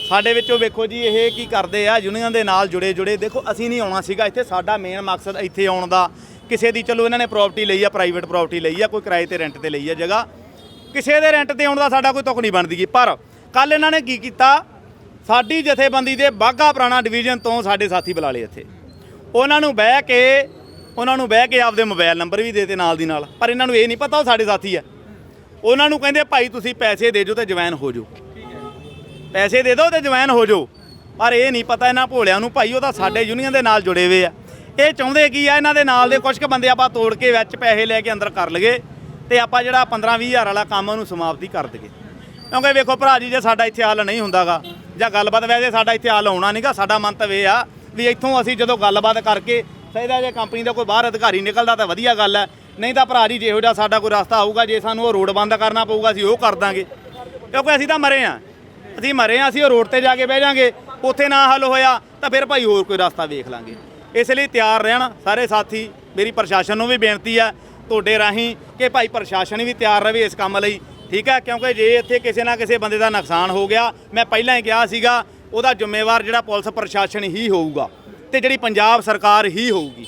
ਸਾਡੇ ਵਿੱਚੋਂ ਵੇਖੋ ਜੀ ਇਹ ਕੀ ਕਰਦੇ ਆ ਯੂਨੀਅਨ ਦੇ ਨਾਲ ਜੁੜੇ ਜੁੜੇ ਦੇਖੋ ਅਸੀਂ ਨਹੀਂ ਆਉਣਾ ਸੀਗਾ ਇੱਥੇ ਸਾਡਾ ਮੇਨ ਮਕਸਦ ਇੱਥੇ ਆਉਣ ਦਾ ਕਿਸੇ ਦੀ ਚਲੋ ਇਹਨਾਂ ਨੇ ਪ੍ਰਾਪਰਟੀ ਲਈ ਆ ਪ੍ਰਾਈਵੇਟ ਪ੍ਰਾਪਰਟੀ ਲਈ ਆ ਕੋਈ ਕਿਰਾਏ ਤੇ ਰੈਂਟ ਤੇ ਲਈ ਆ ਜਗ੍ਹਾ ਕਿਸੇ ਦੇ ਰੈਂਟ ਤੇ ਆਉਣ ਦਾ ਸਾਡਾ ਕੋਈ ਤੁਕ ਨਹੀਂ ਬਣਦੀ ਪਰ ਕੱਲ ਇਹਨਾਂ ਨੇ ਕੀ ਕੀਤਾ ਸਾਡੀ ਜਥੇਬੰਦੀ ਦੇ ਬਾਗਾ ਪੁਰਾਣਾ ਡਿਵੀਜ਼ਨ ਤੋਂ ਸਾਡੇ ਸਾਥੀ ਬੁਲਾ ਲਏ ਇੱਥੇ। ਉਹਨਾਂ ਨੂੰ ਬਹਿ ਕੇ, ਉਹਨਾਂ ਨੂੰ ਬਹਿ ਕੇ ਆਪਦੇ ਮੋਬਾਈਲ ਨੰਬਰ ਵੀ ਦੇ ਤੇ ਨਾਲ ਦੀ ਨਾਲ। ਪਰ ਇਹਨਾਂ ਨੂੰ ਇਹ ਨਹੀਂ ਪਤਾ ਉਹ ਸਾਡੇ ਸਾਥੀ ਆ। ਉਹਨਾਂ ਨੂੰ ਕਹਿੰਦੇ, ਭਾਈ, ਤੁਸੀਂ ਪੈਸੇ ਦੇ ਦਿਓ ਤੇ ਜੁਆਇਨ ਹੋ ਜਾਓ ਪੈਸੇ ਦੇ ਦਿਓ ਤੇ ਜੁਆਇਨ ਹੋ ਜਾਓ ਪਰ ਇਹ ਨਹੀਂ ਪਤਾ ਇਹਨਾਂ ਭੋਲਿਆਂ ਨੂੰ, ਭਾਈ, ਉਹ ਤਾਂ ਸਾਡੇ ਯੂਨੀਅਨ ਦੇ ਨਾਲ ਜੁੜੇ ਹੋਏ ਆ। ਇਹ ਚਾਹੁੰਦੇ ਕੀ ਆ ਇਹਨਾਂ ਦੇ ਨਾਲ ਦੇ ਕੁਝ ਕੁ ਬੰਦੇ ਆਪਾਂ ਤੋੜ ਕੇ ਵਿੱਚ ਪੈਸੇ ਲੈ ਕੇ ਅੰਦਰ ਕਰ ਲਗੇ ਤੇ ਆਪਾਂ ਜਿਹੜਾ 15 20 ਹਜ਼ਾਰ ਵਾਲਾ ਕੰਮ ਉਹਨੂੰ ਸਮਾਪਤੀ ਕਰ ਦਈਏ। ਕਿਉਂਕਿ ਵੇਖੋ ਭਰਾ ਜੀ, ਜੇ ਸਾਡਾ ਇੱਥੇ ਹੱਲ ਨਹੀਂ ਹੁੰਦਾਗਾ ਜਾਂ ਗੱਲਬਾਤ ਵੈਸੇ ਸਾਡਾ ਇੱਥੇ ਹੱਲ ਆਉਣਾ ਨਹੀਂਗਾ ਸਾਡਾ ਮੰਤਵ ਇਹ ਆ ਵੀ ਇੱਥੋਂ ਅਸੀਂ ਜਦੋਂ ਗੱਲਬਾਤ ਕਰਕੇ ਚਾਹੀਦਾ ਜੇ ਕੰਪਨੀ ਦਾ ਕੋਈ ਬਾਹਰ ਅਧਿਕਾਰੀ ਨਿਕਲਦਾ ਤਾਂ ਵਧੀਆ ਗੱਲ ਹੈ, ਨਹੀਂ ਤਾਂ ਭਰਾ ਜੀ ਜਿਹੋ ਜਿਹਾ ਸਾਡਾ ਕੋਈ ਰਸਤਾ ਆਊਗਾ, ਜੇ ਸਾਨੂੰ ਉਹ ਰੋਡ ਬੰਦ ਕਰਨਾ ਪਊਗਾ, ਅਸੀਂ ਉਹ ਕਰ ਦਾਂਗੇ। ਕਿਉਂਕਿ ਅਸੀਂ ਤਾਂ ਮਰੇ ਆ ਅਸੀਂ ਮਰੇ ਆ ਅਸੀਂ ਉਹ ਰੋਡ ਤੇ ਜਾ ਕੇ ਬਹਿ ਜਾਾਂਗੇ, ਉੱਥੇ ਨਾ ਹੱਲ ਹੋਇਆ ਤਾਂ ਫਿਰ ਭਾਈ ਹੋਰ ਕੋਈ ਰਸਤਾ ਵੇਖ ਲਾਂਗੇ। ਇਸ ਲਈ ਤਿਆਰ ਰਹਿਣ ਸਾਰੇ ਸਾਥੀ, ਮੇਰੀ ਪ੍ਰਸ਼ਾਸਨ ਨੂੰ ਵੀ ਬੇਨਤੀ ਹੈ ਤੁਹਾਡੇ ਰਾਹੀਂ ਕਿ ਭਾਈ ਪ੍ਰਸ਼ਾਸਨ ਵੀ ਤਿਆਰ ਰਹੇ ਇਸ ਕੰਮ ਲਈ। ਠੀਕ ਹੈ ਕਿਉਂਕਿ ਜੇ ਇੱਥੇ ਕਿਸੇ ਨਾ ਕਿਸੇ ਬੰਦੇ ਦਾ ਨੁਕਸਾਨ ਹੋ ਗਿਆ ਮੈਂ ਪਹਿਲਾਂ ਹੀ ਕਿਹਾ ਸੀਗਾ ਉਹਦਾ ਜ਼ਿੰਮੇਵਾਰ ਜਿਹੜਾ ਪੁਲਿਸ ਪ੍ਰਸ਼ਾਸਨ ਹੀ ਹੋਊਗਾ ਤੇ ਜਿਹੜੀ ਪੰਜਾਬ ਸਰਕਾਰ ਹੀ ਹੋਊਗੀ।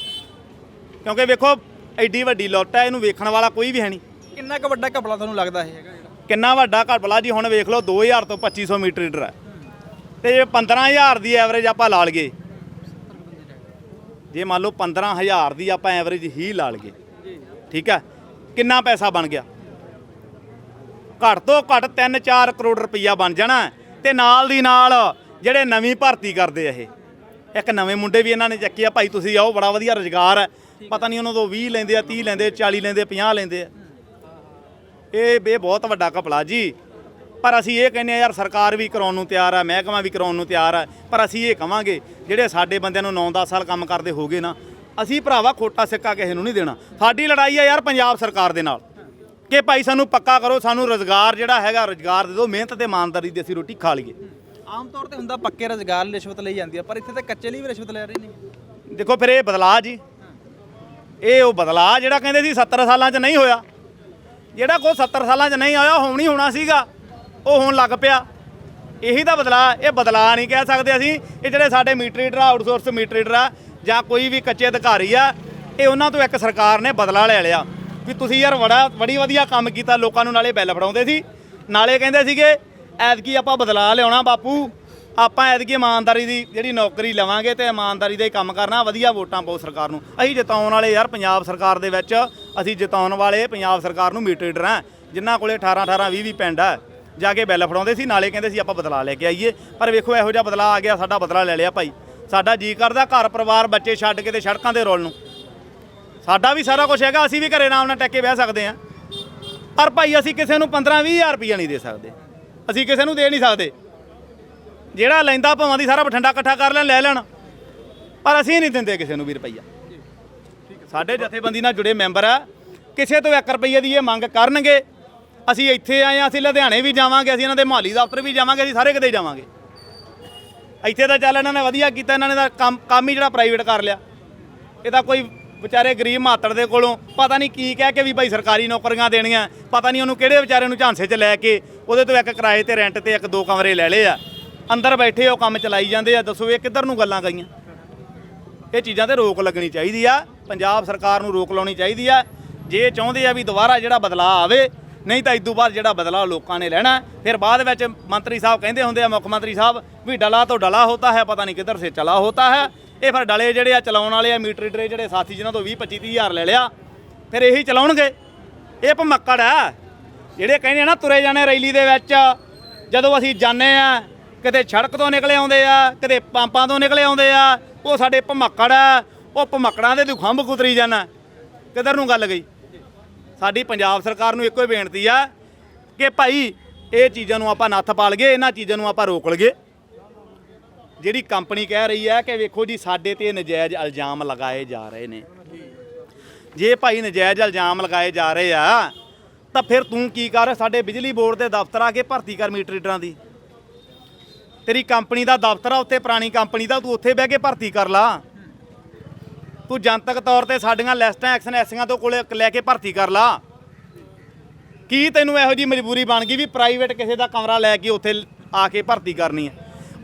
ਕਿਉਂਕਿ ਵੇਖੋ ਐਡੀ ਵੱਡੀ ਲੁੱਟ ਹੈ ਇਹਨੂੰ ਵੇਖਣ ਵਾਲਾ ਕੋਈ ਵੀ ਹੈ ਨਹੀਂ। ਕਿੰਨਾ ਕੁ ਵੱਡਾ ਘਪਲਾ ਤੁਹਾਨੂੰ ਲੱਗਦਾ ਇਹ ਹੈਗਾ ਜਿਹੜਾ? ਕਿੰਨਾ ਵੱਡਾ ਘਪਲਾ ਜੀ ਹੁਣ ਵੇਖ ਲਓ 2000 ਤੋਂ 2500 ਮੀਟਰ ਲੀਟਰ ਹੈ ਤੇ ਜੇ 15000 ਦੀ ਐਵਰੇਜ ਆਪਾਂ ਲਾ ਲਈਏ ਜੇ ਮੰਨ ਲਓ 15000 ਦੀ ਆਪਾਂ ਐਵਰੇਜ ਹੀ ਲਾ ਲਈਏ ਠੀਕ ਹੈ ਕਿੰਨਾ ਪੈਸਾ ਬਣ ਗਿਆ? ਘੱਟ ਤੋਂ ਘੱਟ 3-4 ਕਰੋੜ ਰੁਪਈਆ ਬਣ ਜਾਣਾ ਹੈ। ਤੇ ਨਾਲ ਦੀ ਨਾਲ ਜਿਹੜੇ ਨਵੀਂ ਭਰਤੀ ਕਰਦੇ ਆ ਇਹ, ਇੱਕ ਨਵੇਂ ਮੁੰਡੇ ਵੀ ਇਹਨਾਂ ਨੇ ਚੱਕੇ ਆ। ਭਾਈ ਤੁਸੀਂ ਆਓ, ਬੜਾ ਵਧੀਆ ਰੁਜ਼ਗਾਰ ਹੈ। ਪਤਾ ਨਹੀਂ ਉਹਨਾਂ ਤੋਂ 20 ਲੈਂਦੇ ਆ 30 ਲੈਂਦੇ 40 ਲੈਂਦੇ 50 ਲੈਂਦੇ ਆ। ਇਹ ਇਹ ਬਹੁਤ ਵੱਡਾ ਘਪਲਾ ਜੀ। ਪਰ ਅਸੀਂ ਇਹ ਕਹਿੰਦੇ ਆ, ਯਾਰ ਸਰਕਾਰ ਵੀ ਕਰਾਉਣ ਨੂੰ ਤਿਆਰ ਆ, ਮਹਿਕਮਾ ਵੀ ਕਰਾਉਣ ਨੂੰ ਤਿਆਰ ਆ। ਪਰ ਅਸੀਂ ਇਹ ਕਵਾਂਗੇ, ਜਿਹੜੇ ਸਾਡੇ ਬੰਦਿਆਂ ਨੂੰ 9-10 ਸਾਲ ਕੰਮ ਕਰਦੇ ਹੋਗੇ ਨਾ, ਅਸੀਂ ਭਰਾਵਾ ਖੋਟਾ ਸਿੱਕਾ ਕਿਸੇ ਨੂੰ ਨਹੀਂ ਦੇਣਾ। ਸਾਡੀ ਲੜਾਈ ਆ ਯਾਰ ਪੰਜਾਬ ਸਰਕਾਰ ਦੇ ਨਾਲ। ਕਿ ਭਾਈ ਸਾਨੂੰ ਪੱਕਾ ਕਰੋ ਸਾਨੂੰ ਰੋਜ਼ਗਾਰ ਜਿਹੜਾ ਹੈਗਾ ਰੋਜ਼ਗਾਰ ਦੇ ਦਿਓ ਮਿਹਨਤ ਤੇ ਇਮਾਨਦਾਰੀ ਦੀ ਅਸੀਂ ਰੋਟੀ ਖਾ ਲਈਏ। ਆਮ ਤੌਰ ਤੇ ਹੁੰਦਾ ਪੱਕੇ ਰੁਜ਼ਗਾਰ ਰਿਸ਼ਵਤ ਲਈ ਜਾਂਦੀ ਹੈ ਪਰ ਇੱਥੇ ਤਾਂ ਕੱਚੇ ਲਈ ਵੀ ਰਿਸ਼ਵਤ ਲੈ ਰਹੇ ਨੇ। ਦੇਖੋ ਫਿਰ ਇਹ ਬਦਲਾਅ ਜੀ। ਇਹ ਉਹ ਬਦਲਾਅ ਜਿਹੜਾ ਕਹਿੰਦੇ ਸੀ 70 ਸਾਲਾਂ 'ਚ ਨਹੀਂ ਹੋਇਆ। ਜਿਹੜਾ ਕੋ 70 ਸਾਲਾਂ 'ਚ ਨਹੀਂ ਆਇਆ ਹੁਣ ਹੀ ਹੋਣਾ ਸੀਗਾ। ਉਹ ਹੋਣ ਲੱਗ ਪਿਆ। ਇਹੀ ਤਾਂ ਬਦਲਾਅ ਇਹ ਬਦਲਾਅ ਨਹੀਂ ਕਹਿ ਸਕਦੇ ਅਸੀਂ। ਇਹ ਜਿਹੜੇ ਸਾਡੇ ਮੀਟਰ ਰੀਡਰ ਆ ਆਊਟਸੋਰਸ ਮੀਟਰ ਰੀਡਰ ਆ ਜਾਂ ਕੋਈ ਵੀ ਕੱਚੇ ਅਧਿਕਾਰੀ ਆ ਇਹ ਉਹਨਾਂ ਤੋਂ ਇੱਕ ਸਰਕਾਰ ਨੇ ਬਦਲਾ ਲੈ ਲਿਆ। ਵੀ ਤੁਸੀਂ ਯਾਰ ਬੜਾ, ਬੜੀ ਵਧੀਆ ਕੰਮ ਕੀਤਾ, ਲੋਕਾਂ ਨੂੰ ਨਾਲੇ ਬਿੱਲ ਫੜਾਉਂਦੇ ਸੀ। ਨਾਲੇ ਕਹਿੰਦੇ ਸੀਗੇ, ਐਤਕੀ ਆਪਾਂ ਬਦਲਾ ਲਿਆਉਣਾ ਬਾਪੂ। ਆਪਾਂ ਐਤਕੀ ਇਮਾਨਦਾਰੀ ਦੀ ਜਿਹੜੀ ਨੌਕਰੀ ਲਵਾਂਗੇ ਤੇ ਇਮਾਨਦਾਰੀ ਦਾ ਹੀ ਕੰਮ ਕਰਨਾ, ਵਧੀਆ ਵੋਟਾਂ ਪਾਓ ਸਰਕਾਰ ਨੂੰ। ਅਸੀਂ ਜਿਤਾਉਣ ਵਾਲੇ ਯਾਰ ਪੰਜਾਬ ਸਰਕਾਰ ਦੇ ਵਿੱਚ, ਅਸੀਂ ਜਿਤਾਉਣ ਵਾਲੇ ਪੰਜਾਬ ਸਰਕਾਰ ਨੂੰ ਮੀਟਰ ਰੀਡਰ ਆ ਜਿਨ੍ਹਾਂ ਕੋਲੇ 18 18 20 20 ਪਿੰਡ ਆ, ਜਾ ਕੇ ਬਿੱਲ ਫੜਾਉਂਦੇ ਸੀ, ਨਾਲੇ ਕਹਿੰਦੇ ਸੀ ਆਪਾਂ ਬਦਲਾ ਲੈ ਕੇ ਆਈਏ। ਪਰ ਵੇਖੋ, ਇਹੋ ਜਿਹਾ ਬਦਲਾ ਆ ਗਿਆ, ਸਾਡਾ ਬਦਲਾ ਲੈ ਲਿਆ ਭਾਈ। ਸਾਡਾ ਜੀ ਕਰਦਾ, ਘਰ ਪਰਿਵਾਰ, ਬੱਚੇ ਛੱਡ ਕੇ ਤੇ ਸੜਕਾਂ ਤੇ ਰੋਲ ਨੂੰ। ਸਾਡਾ ਵੀ ਸਾਰਾ ਕੁਝ ਹੈਗਾ, ਅਸੀਂ ਵੀ ਘਰੇ ਆਰਾਮ ਨਾਲ ਟੱਕੇ ਬਹਿ ਸਕਦੇ ਆ ਪਰ ਭਾਈ ਅਸੀਂ ਕਿਸੇ ਨੂੰ 15 20000 ਰੁਪਈਆ ਨਹੀਂ ਦੇ ਸਕਦੇ। ਅਸੀਂ ਕਿਸੇ ਨੂੰ ਦੇ ਨਹੀਂ ਸਕਦੇ। ਜਿਹੜਾ ਲੈਂਦਾ ਭਾਵਾਂ ਦੀ ਸਾਰਾ ਬਠੰਡਾ ਇਕੱਠਾ ਕਰ ਲੈਣ, ਲੈ ਲੈਣ। ਪਰ ਅਸੀਂ ਨਹੀਂ ਦਿੰਦੇ ਕਿਸੇ ਨੂੰ ਵੀ ਰੁਪਈਆ। ਸਾਡੇ ਜਥੇਬੰਦੀ ਨਾਲ ਜੁੜੇ ਮੈਂਬਰ ਆ। ਕਿਸੇ ਤੋਂ 1 ਰੁਪਈਏ ਦੀ ਇਹ ਮੰਗ ਕਰਨਗੇ। ਅਸੀਂ ਇੱਥੇ ਆਏ ਆ ਅਸੀਂ ਲੁਧਿਆਣੇ ਵੀ ਜਾਵਾਂਗੇ, ਅਸੀਂ ਇਹਨਾਂ ਦੇ ਮੁਹੱਲੀ ਦਫ਼ਤਰ ਵੀ ਜਾਵਾਂਗੇ, ਅਸੀਂ ਸਾਰੇ ਕਿਤੇ ਜਾਵਾਂਗੇ। ਇੱਥੇ ਤਾਂ ਚੱਲ ਇਹਨਾਂ ਨੇ ਵਧੀਆ ਕੀਤਾ, ਇਹਨਾਂ ਨੇ ਤਾਂ ਕੰਮ ਕੰਮ ਹੀ ਜਿਹੜਾ ਪ੍ਰਾਈਵੇਟ ਕਰ ਲਿਆ। ਇਹ ਤਾਂ ਕੋਈ ਵਿਚਾਰੇ ਗਰੀਬ ਮਾਤੜ ਦੇ ਕੋਲੋਂ ਪਤਾ ਨਹੀਂ ਕੀ ਕਹਿ ਕੇ ਵੀ ਭਾਈ ਸਰਕਾਰੀ ਨੌਕਰੀਆਂ ਦੇਣੀਆਂ, ਪਤਾ ਨਹੀਂ ਉਹਨੂੰ ਕਿਹੜੇ ਵਿਚਾਰੇ ਨੂੰ ਝਾਂਸੇ 'ਚ ਲੈ ਕੇ ਉਹਦੇ ਤੋਂ ਇੱਕ ਕਿਰਾਏ ਤੇ ਰੈਂਟ ਤੇ ਇੱਕ ਦੋ ਕਮਰੇ ਲੈ ਲਏ ਆ। ਅੰਦਰ ਬੈਠੇ ਉਹ ਕੰਮ ਚਲਾਈ ਜਾਂਦੇ ਆ, ਦੱਸੋ ਇਹ ਕਿੱਧਰ ਨੂੰ ਗੱਲਾਂ ਗਈਆਂ? ਇਹ ਚੀਜ਼ਾਂ ਤੇ ਰੋਕ ਲੱਗਣੀ ਚਾਹੀਦੀ ਆ, ਪੰਜਾਬ ਸਰਕਾਰ ਨੂੰ ਰੋਕ ਲਾਉਣੀ ਚਾਹੀਦੀ ਆ। ਜੇ ਚਾਹੁੰਦੇ ਆ ਵੀ ਦੁਬਾਰਾ ਜਿਹੜਾ ਬਦਲਾਅ ਆਵੇ ਨਹੀਂ ਤਾਂ ਇਦੋਂ ਬਾਅਦ ਜਿਹੜਾ ਬਦਲਾਅ ਲੋਕਾਂ ਨੇ ਲੈਣਾ, ਫਿਰ ਬਾਅਦ ਵਿੱਚ ਮੰਤਰੀ ਸਾਹਿਬ ਕਹਿੰਦੇ ਹੁੰਦੇ ਆ, ਮੁੱਖ ਮੰਤਰੀ ਸਾਹਿਬ ਵੀ ਡਲਾ ਤੋਂ ਡਲਾ ਹੋਤਾ ਹੈ, ਪਤਾ ਨਹੀਂ ਕਿੱਧਰ ਸੇ ਚਲਾ ਹੋਤਾ ਹੈ। ਇਹ ਫਿਰ ਡਲੇ ਜਿਹੜੇ ਆ ਚਲਾਉਣ ਵਾਲੇ ਆ, ਮੀਟਰ ਰੀਡਰ ਜਿਹੜੇ ਸਾਥੀ ਜਿਨ੍ਹਾਂ ਤੋਂ 20 25 30 ਹਜ਼ਾਰ ਲੈ ਲਿਆ, ਫਿਰ ਇਹੀ ਚਲਾਉਣਗੇ। ਇਹ ਭਮੱਕੜ ਆ। ਜਿਹੜੇ ਕਹਿੰਦੇ ਨਾ ਤੁਰੇ ਜਾਣੇ ਰੈਲੀ ਦੇ ਵਿੱਚ, ਜਦੋਂ ਅਸੀਂ ਜਾਂਦੇ ਆ, ਕਿਤੇ ਸੜਕ ਤੋਂ ਨਿਕਲੇ ਆਉਂਦੇ ਆ, ਕਿਤੇ ਪੰਪਾਂ ਤੋਂ ਨਿਕਲੇ ਆਉਂਦੇ ਆ, ਉਹ ਸਾਡੇ ਭਮੱਕੜ ਆ, ਉਹ ਭਮੱਕੜਾਂ ਦੇ ਤੂੰ ਖੰਭ ਕੁਤਰੀ ਜਾਣਾ। ਕਿੱਧਰ ਨੂੰ ਗੱਲ ਗਈ? ਸਾਡੀ ਪੰਜਾਬ ਸਰਕਾਰ ਨੂੰ ਇੱਕੋ ਹੀ ਬੇਨਤੀ ਆ ਕਿ ਭਾਈ, ਇਹ ਚੀਜ਼ਾਂ ਨੂੰ ਆਪਾਂ ਨੱਥ ਪਾ ਲਈਏ, ਇਹਨਾਂ ਚੀਜ਼ਾਂ ਨੂੰ ਆਪਾਂ ਰੋਕ ਲਈਏ। ਜਿਹੜੀ ਕੰਪਨੀ ਕਹਿ ਰਹੀ ਹੈ ਕਿ ਵੇਖੋ ਜੀ, ਸਾਡੇ ਤੇ ਨਜਾਇਜ਼ ਇਲਜ਼ਾਮ ਲਗਾਏ ਜਾ ਰਹੇ ਨੇ। ਜੇ ਭਾਈ ਨਜਾਇਜ਼ ਇਲਜ਼ਾਮ ਲਗਾਏ ਜਾ ਰਹੇ ਆ, ਤਾਂ ਫਿਰ ਤੂੰ ਕੀ ਕਰ? ਸਾਡੇ ਬਿਜਲੀ ਬੋਰਡ ਦੇ ਦਫ਼ਤਰ ਆ ਕੇ ਭਰਤੀ ਕਰ ਮੀਟਰ ਰੀਡਰਾਂ ਦੀ। ਤੇਰੀ ਕੰਪਨੀ ਦਾ ਦਫ਼ਤਰ ਆ, ਉੱਥੇ ਪੁਰਾਣੀ ਕੰਪਨੀ ਦਾ, ਤੂੰ ਉੱਥੇ ਬਹਿ ਕੇ ਭਰਤੀ ਕਰ ਲਾ। ਤੂੰ ਜਨਤਕ ਤੌਰ ਤੇ ਸਾਡੀਆਂ ਲਿਸਟਾਂ ਐਕਸ਼ਨ ਐਸੀਆਂ ਤੋਂ ਕੋਲੇ ਲੈ ਕੇ ਭਰਤੀ ਕਰ ਲਾ। ਕੀ ਤੈਨੂੰ ਇਹੋ ਜੀ ਮਜਬੂਰੀ ਬਣ ਗਈ ਵੀ ਪ੍ਰਾਈਵੇਟ ਕਿਸੇ ਦਾ ਕਮਰਾ ਲੈ ਕੇ ਉੱਥੇ ਆ ਕੇ ਭਰਤੀ ਕਰਨੀ ਹੈ?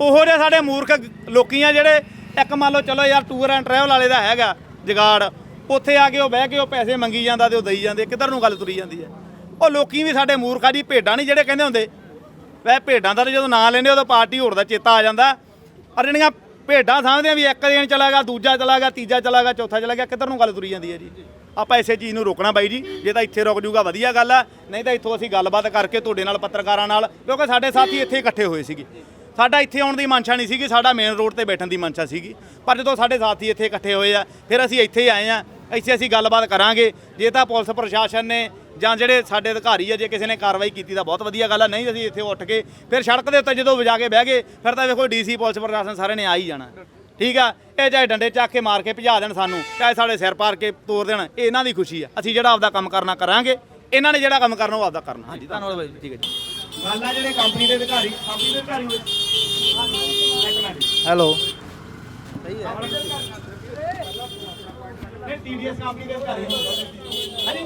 ਉਹੋ ਜਿਹੇ ਸਾਡੇ ਮੂਰਖ ਲੋਕੀ ਆ ਜਿਹੜੇ ਇੱਕ ਮੰਨ ਲਓ ਚਲੋ ਯਾਰ ਟੂਰ ਐਂਡ ਟਰੈਵਲ ਵਾਲੇ ਦਾ ਹੈਗਾ ਜਗਾੜ, ਉੱਥੇ ਆ ਕੇ ਉਹ ਬਹਿ ਕੇ ਉਹ ਪੈਸੇ ਮੰਗੀ ਜਾਂਦਾ ਤੇ ਉਹ ਦਈ ਜਾਂਦੇ, ਕਿੱਧਰ ਨੂੰ ਗੱਲ ਤੁਰੀ ਜਾਂਦੀ ਹੈ? ਉਹ ਲੋਕੀ ਵੀ ਸਾਡੇ ਮੂਰਖਾ ਜੀ, ਭੇਡਾਂ ਨਹੀਂ ਜਿਹੜੇ ਕਹਿੰਦੇ ਹੁੰਦੇ। ਵੈ ਭੇਡਾਂ ਦਾ ਜਦੋਂ ਨਾਂ ਲੈਂਦੇ ਉਦੋਂ ਪਾਰਟੀ ਹੋਰ ਦਾ ਚੇਤਾ ਆ ਜਾਂਦਾ। ਔਰ ਜਿਹੜੀਆਂ ਭੇਡਾਂ ਸਮਝਦੇ ਆ ਵੀ ਇੱਕ ਦਿਨ ਚਲਾ ਗਿਆ, ਦੂਜਾ ਚਲਾ ਗਿਆ, ਤੀਜਾ ਚਲਾ ਗਿਆ, ਚੌਥਾ ਚਲਾ ਗਿਆ, ਕਿੱਧਰ ਨੂੰ ਗੱਲ ਤੁਰੀ ਜਾਂਦੀ ਹੈ ਜੀ? ਆਪਾਂ ਇਸੇ ਚੀਜ਼ ਨੂੰ ਰੋਕਣਾ ਬਾਈ ਜੀ, ਜੇ ਤਾਂ ਇੱਥੇ ਰੁਕ ਜੂਗਾ, ਵਧੀਆ ਗੱਲ ਆ। ਨਹੀਂ ਤਾਂ ਇੱਥੋਂ ਅਸੀਂ ਗੱਲਬਾਤ ਕਰਕੇ ਤੁਹਾਡੇ ਨਾਲ, ਪੱਤਰਕਾਰਾਂ ਨਾਲ, ਕਿਉਂਕਿ ਸਾਡੇ ਸਾਥੀ ਇੱਥੇ ਇਕੱਠੇ ਹੋਏ ਸੀਗੇ। ਸਾਡਾ ਇੱਥੇ ਆਉਣ ਦੀ ਮਨਸ਼ਾ ਨਹੀਂ ਸੀਗੀ, ਸਾਡਾ ਮੇਨ ਰੋਡ ਤੇ ਬੈਠਣ ਦੀ ਮਨਸ਼ਾ ਸੀਗੀ। ਪਰ ਜਦੋਂ ਸਾਡੇ ਸਾਥੀ ਇੱਥੇ ਇਕੱਠੇ ਹੋਏ ਆ, ਫਿਰ ਅਸੀਂ ਇੱਥੇ ਆਏ ਆ, ਇੱਥੇ ਅਸੀਂ ਗੱਲਬਾਤ ਕਰਾਂਗੇ। ਜੇ ਤਾਂ ਪੁਲਿਸ, ਪ੍ਰਸ਼ਾਸਨ ਨੇ ਜਾਂ ਜਿਹੜੇ ਸਾਡੇ ਅਧਿਕਾਰੀ ਆ ਜੇ ਕਿਸੇ ਨੇ ਕਾਰਵਾਈ ਕੀਤੀ ਤਾਂ ਬਹੁਤ ਵਧੀਆ ਗੱਲ ਆ ਨਹੀਂ ਅਸੀਂ ਇੱਥੇ ਉੱਠ ਕੇ ਫਿਰ ਸੜਕ ਦੇ ਉੱਤੇ ਜਦੋਂ ਵਜਾ ਕੇ ਬਹਿ ਗਏ ਫਿਰ ਤਾਂ ਵੇਖੋ ਡੀਸੀ ਪੁਲਿਸ ਪ੍ਰਸ਼ਾਸਨ ਸਾਰੇ ਨੇ ਆ ਹੀ ਜਾਣਾ। ਠੀਕ ਆ? ਇਹ ਚਾਹੇ ਡੰਡੇ ਚੱਕ ਕੇ ਮਾਰ ਕੇ ਭਜਾ ਦੇਣ ਸਾਨੂੰ ਚਾਹੇ ਸਾਡੇ ਸਿਰ ਪਾਰ ਕੇ ਤੋੜ ਦੇਣ ਇਹ ਇਹਨਾਂ ਦੀ ਖੁਸ਼ੀ ਆ। ਅਸੀਂ ਜਿਹੜਾ ਆਪਦਾ ਕੰਮ ਕਰਨਾ ਕਰਾਂਗੇ ਇਹਨਾਂ ਨੇ ਜਿਹੜਾ ਕੰਮ ਕਰਨਾ ਉਹ ਆਪਦਾ ਕਰਨਾ। ਹਾਂਜੀ ਧੰਨਵਾਦ ਬਾਈ ਠੀਕ ਹੈ ਜੀ। ਗੱਲ ਆ ਜਿਹੜੇ ਕੰਪਨੀ ਦੇ ਅਧਿਕਾਰੀ ਕੰਪਨੀ ਦੇ ਅਧਿਕਾਰੀ ਹੋਏ। ਹੈਲੋ। ਇਹ ਟੀਡੀਐਸ ਕੰਪਨੀ ਦੇ ਅਧਿਕਾਰੀ ਹਾਂਜੀ?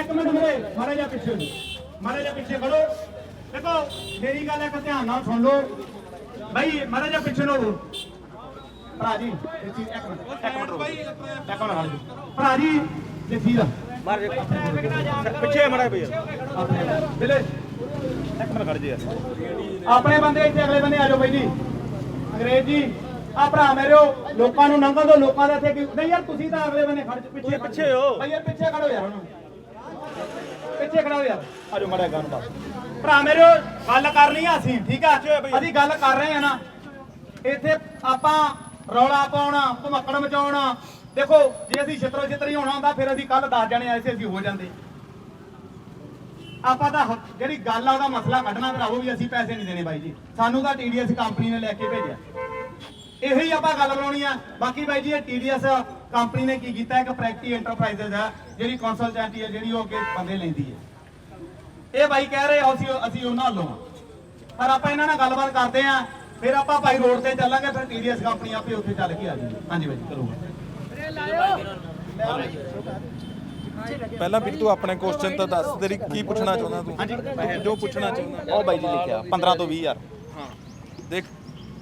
ਇੱਕ ਮਿੰਟ ਮੇਰੇ ਮਾੜਾ ਜਿਹਾ ਪਿੱਛੇ ਮਾੜਾ ਜਿਹਾ ਪਿੱਛੇ ਖੜੋ। ਦੇਖੋ ਮੇਰੀ ਗੱਲ ਇੱਕ ਧਿਆਨ ਨਾਲ ਸੁਣ ਲਓ। ਭਾਈ ਮਾੜਾ ਜਿਹਾ ਪਿੱਛੇ ਨੂੰ ਭਰਾ ਜੀ ਇਹ ਚੀਜ਼ ਇੱਕ ਮਿੰਟ ਇੱਕ ਮਿੰਟ ਰੁਕੋ। ਇੱਕ ਮਿੰਟ ਖੜ ਭਰਾ ਜੀ ਦਾ ਮਾਰ ਜੇ ਪਿੱਛੇ ਮੜਾ ਭਈਆ। ਬਿਲੇ। ਇੱਕ ਮਿੰਟ ਖੜ ਜੇ ਯਾਰ ਆਪਣੇ ਬੰਦੇ ਇੱਥੇ ਅਗਲੇ ਬੰਦੇ ਆ ਜਾਓ ਬਾਈ ਜੀ। ਅੰਗਰੇਜ਼ ਜੀ। ਆ ਭਰਾ ਮੇਰਿਓ ਲੋਕਾਂ ਨੂੰ ਨੰਗਲ ਦੋ ਲੋਕਾਂ ਦੇ ਇੱਥੇ ਕੀ ਨਹੀਂ ਯਾਰ ਤੁਸੀਂ ਤਾਂ ਅਗਲੇ ਬੰਨੇ ਖੜ ਪਿੱਛੇ ਪਿੱਛੇ ਹੋ। ਭਾਈ ਯਾਰ ਪਿੱਛੇ ਖੜੋ ਯਾਰ ਹੁਣ। ਪਿੱਛੇ ਖੜੋ ਯਾਰ। ਆ ਜਾਓ ਮੜਾ ਗਾਣ ਬਸ ਭਰਾ ਮੇਰਿਓ ਗੱਲ ਕਰਨੀ ਆ ਅਸੀਂ ਠੀਕ ਆ? ਅਸੀਂ ਗੱਲ ਕਰ ਰਹੇ ਆ ਨਾ। ਇੱਥੇ ਆਪਾਂ ਰੌਲਾ ਪਾਉਣਾ ਧਮਕੜ ਮਚਾਉਣਾ। ਦੇਖੋ ਜੇ ਅਸੀਂ ਛਿੱਤਰੋ ਛਿੱਤਰੀ ਹੋਣਾ ਹੁੰਦਾ ਫਿਰ ਅਸੀਂ ਕੱਲ 10 ਜਣੇ ਆਏ ਸੀ ਅਸੀਂ ਹੋ ਜਾਂਦੇ। ਆਪਾਂ ਤਾਂ ਜਿਹੜੀ ਗੱਲ ਆ ਉਹਦਾ ਮਸਲਾ ਕੱਢਣਾ ਉਹ ਵੀ ਅਸੀਂ ਪੈਸੇ ਨਹੀਂ ਦੇਣੇ ਬਾਈ ਜੀ। ਸਾਨੂੰ ਤਾਂ ਟੀਡੀਐਸ ਕੰਪਨੀ ਨੇ ਲੈ ਕੇ ਭੇਜਿਆ। ਇਹੋ ਹੀ ਆਪਾਂ ਗੱਲ ਬਣਾਉਣੀ ਆ। ਬਾਕੀ ਬਾਈ ਜੀ ਇਹ ਟੀਡੀਐਸ ਕੰਪਨੀ ਨੇ ਕੀ ਕੀਤਾ? ਇੱਕ ਪ੍ਰੈਕਟੀ ਐਂਟਰਪ੍ਰਾਈਜ਼ਸ ਆ ਜਿਹੜੀ ਕੰਸਲਟੈਂਟੀ ਹੈ ਜਿਹੜੀ ਉਹ ਅੱਗੇ ਬੰਦੇ ਲੈਂਦੀ ਹੈ ਇਹ ਬਾਈ ਕਹਿ ਰਹੇ ਆ, ਅਸੀਂ ਅਸੀਂ ਉਹਨਾਂ ਵੱਲੋਂ ਆ। ਪਰ ਆਪਾਂ ਇਹਨਾਂ ਨਾਲ ਗੱਲਬਾਤ ਕਰਦੇ ਆ ਫਿਰ ਆਪਾਂ ਭਾਈ ਰੋਡ ਤੇ ਚੱਲਾਂਗੇ ਫਿਰ ਟੀਡੀਐਸ ਕੰਪਨੀ ਆਪੇ ਉੱਥੇ ਚੱਲ ਕੇ ਆ ਜਾਊਗੀ ਹਾਂਜੀ ਬਾਈ ਚਲੋ ਪਹਿਲਾਂ ਵੀ ਤੂੰ ਆਪਣੇ ਕੁਐਸਚਨ ਤਾਂ ਦੱਸ ਤੇਰੀ ਕੀ ਪੁੱਛਣਾ ਚਾਹੁੰਦਾ ਤੂੰ? ਹਾਂਜੀ। ਜੋ ਪੁੱਛਣਾ ਚਾਹੁੰਦਾ। ਉਹ ਬਾਈ ਜੀ ਲਿਖਿਆ 15 ਤੋਂ 20 ਯਾਰ ਦੇਖ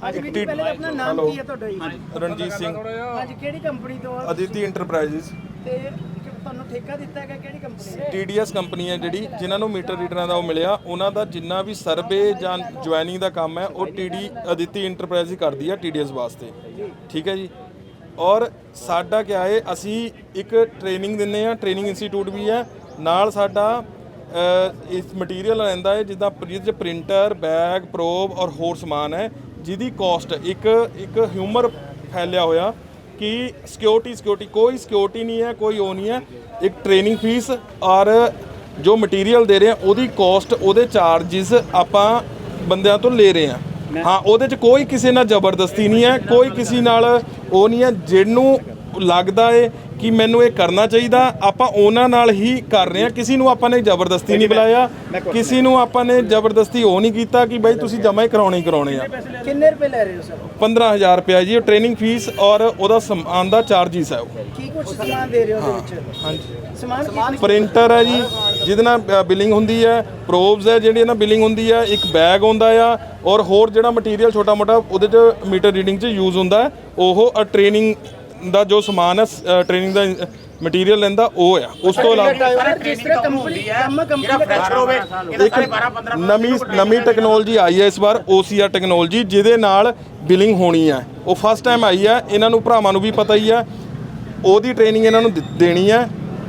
ਅੱਜ ਵੀ ਪਹਿਲੇ ਤਾਂ ਆਪਣਾ ਨਾਮ Hello. ਕੀ ਹੈ ਤੁਹਾਡਾ ਜੀ? ਰਣਜੀਤ ਸਿੰਘ। ਅੱਜ ਕਿਹੜੀ ਕੰਪਨੀ ਤੋਂ ਆ ਅਦਿਤੀ ਇੰਟਰਪ੍ਰਾਈਜ਼ਸ ਤੇ ਕਿ ਤੁਹਾਨੂੰ ਠੇਕਾ ਦਿੱਤਾ ਹੈਗਾ ਕਿਹੜੀ ਕੰਪਨੀ ਨੇ ਟੀਡੀਐਸ ਕੰਪਨੀ ਹੈ ਜਿਹੜੀ ਜਿਨ੍ਹਾਂ ਨੂੰ ਮੀਟਰ ਰੀਡਰਾਂ ਦਾ ਉਹ ਮਿਲਿਆ। ਉਹਨਾਂ ਦਾ ਜਿੰਨਾ ਵੀ ਸਰਵੇ ਜਾਂ ਜੁਆਇਨਿੰਗ ਦਾ ਕੰਮ ਹੈ ਉਹ ਟੀਡੀ ਅਦਿਤੀ ਇੰਟਰਪ੍ਰਾਈਜ਼ ਹੀ ਕਰਦੀ ਹੈ ਟੀਡੀਐਸ ਵਾਸਤੇ। ਠੀਕ ਹੈ ਜੀ? ਔਰ ਸਾਡਾ ਕਿਆ ਹੈ ਅਸੀਂ ਇੱਕ ਟ੍ਰੇਨਿੰਗ ਦਿੰਨੇ ਆ ਟ੍ਰੇਨਿੰਗ ਇੰਸਟੀਚਿਊਟ ਵੀ ਹੈ। ਨਾਲ ਸਾਡਾ ਅ, ਇਸ ਮਟੀਰੀਅਲ ਰਹਿੰਦਾ ਹੈ ਜਿੱਦਾਂ ਜਿਹਦੇ ਚ ਪ੍ਰਿੰਟਰ ਬੈਗ ਪ੍ਰੋਬ ਔਰ ਹੋਰ ਸਮਾਨ ਹੈ। ਜਿਹਦੀ ਕਾਸਟ ਇੱਕ ਇੱਕ ਹਿਊਮਰ ਫੈਲਿਆ ਹੋਇਆ ਕਿ ਸਿਕਿਉਰਿਟੀ ਸਿਕਿਉਰਿਟੀ ਕੋਈ ਸਿਕਿਉਰਿਟੀ ਨਹੀਂ ਹੈ ਕੋਈ ਉਹ ਨਹੀਂ ਹੈ। ਇੱਕ ਟ੍ਰੇਨਿੰਗ ਫੀਸ ਔਰ ਜੋ ਮਟੀਰੀਅਲ ਦੇ ਰਹੇ ਆ ਉਹਦੀ ਕਾਸਟ ਉਹਦੇ ਚਾਰजेस ਆਪਾਂ ਬੰਦਿਆਂ ਤੋਂ ਲੈ ਰਹੇ ਆ ਹਾਂ ਉਹਦੇ 'ਚ ਕੋਈ ਕਿਸੇ ਨਾਲ ਜ਼ਬਰਦਸਤੀ ਨਹੀਂ ਹੈ ਕੋਈ ਕਿਸੇ ਨਾਲ ਉਹ ਨਹੀਂ ਹੈ ਜਿਹਨੂੰ ਲੱਗਦਾ ਏ ਕਿ ਮੈਨੂੰ ਇਹ ਕਰਨਾ ਚਾਹੀਦਾ। ਆਪਾਂ ਉਹਨਾਂ ਨਾਲ ਹੀ ਕਰ ਰਹੇ ਆ ਕਿਸੇ ਨੂੰ ਆਪਾਂ ਨੇ ਜ਼ਬਰਦਸਤੀ ਨਹੀਂ ਬੁਲਾਇਆ। ਕਿਸੇ ਨੂੰ ਆਪਾਂ ਨੇ ਜ਼ਬਰਦਸਤੀ ਉਹ ਨਹੀਂ ਕੀਤਾ ਕਿ ਬਈ ਤੁਸੀਂ ਜਮਾ ਹੀ ਕਰਾਉਣੇ ਹੀ ਕਰਾਉਣੇ ਆ। ਕਿੰਨੇ ਰੁਪਏ ਲੈ ਰਹੇ ਹੋ ਸਰ? 15000 ਰੁਪਏ ਜੀ ਟ੍ਰੇਨਿੰਗ ਫੀਸ ਔਰ ਉਹਦਾ ਸਮਾਨ ਦਾ ਚਾਰजेस ਹੈ ਉਹ। ਕੀ ਕੁਝ ਸਮਾਨ ਦੇ ਰਹੇ ਹੋ ਉਹਦੇ ਵਿੱਚ? ਹਾਂਜੀ। ਸਮਾਨ ਪ੍ਰਿੰਟਰ ਹੈ ਜੀ ਜਿਹਦੇ ਨਾਲ ਬਿਲਿੰਗ ਹੁੰਦੀ ਹੈ। ਪ੍ਰੋਬਸ ਹੈ ਜਿਹੜੀ ਨਾਲ ਬਿਲਿੰਗ ਹੁੰਦੀ ਹੈ। ਇੱਕ ਬੈਗ ਹੁੰਦਾ ਆ ਔਰ ਹੋਰ ਜਿਹੜਾ ਮਟੀਰੀਅਲ ਛੋਟਾ ਮੋਟਾ ਉਹਦੇ ਚ ਮੀਟਰ ਰੀਡਿੰਗ ਚ ਯੂਜ਼ ਹੁੰਦਾ ਹੈ ਉਹ ਟ੍ਰੇਨਿੰਗ ਦਾ ਜੋ ਸਮਾਨ ਹੈ ਟ੍ਰੇਨਿੰਗ ਦਾ ਮਟੀਰੀਅਲ ਲੈਂਦਾ ਉਹ ਆ। ਉਸ ਤੋਂ ਇਲਾਵਾ ਇੱਕ ਨਵੀਂ ਨਵੀਂ ਟੈਕਨੋਲੋਜੀ ਆਈ ਹੈ ਇਸ ਵਾਰ OCR ਟੈਕਨੋਲੋਜੀ ਜਿਹਦੇ ਨਾਲ ਬਿਲਿੰਗ ਹੋਣੀ ਹੈ। ਉਹ ਫਸਟ ਟਾਈਮ ਆਈ ਹੈ ਇਹਨਾਂ ਨੂੰ ਭਰਾਵਾਂ ਨੂੰ ਵੀ ਪਤਾ ਹੀ ਹੈ ਉਹਦੀ ਟ੍ਰੇਨਿੰਗ ਇਹਨਾਂ ਨੂੰ ਦੇਣੀ ਹੈ।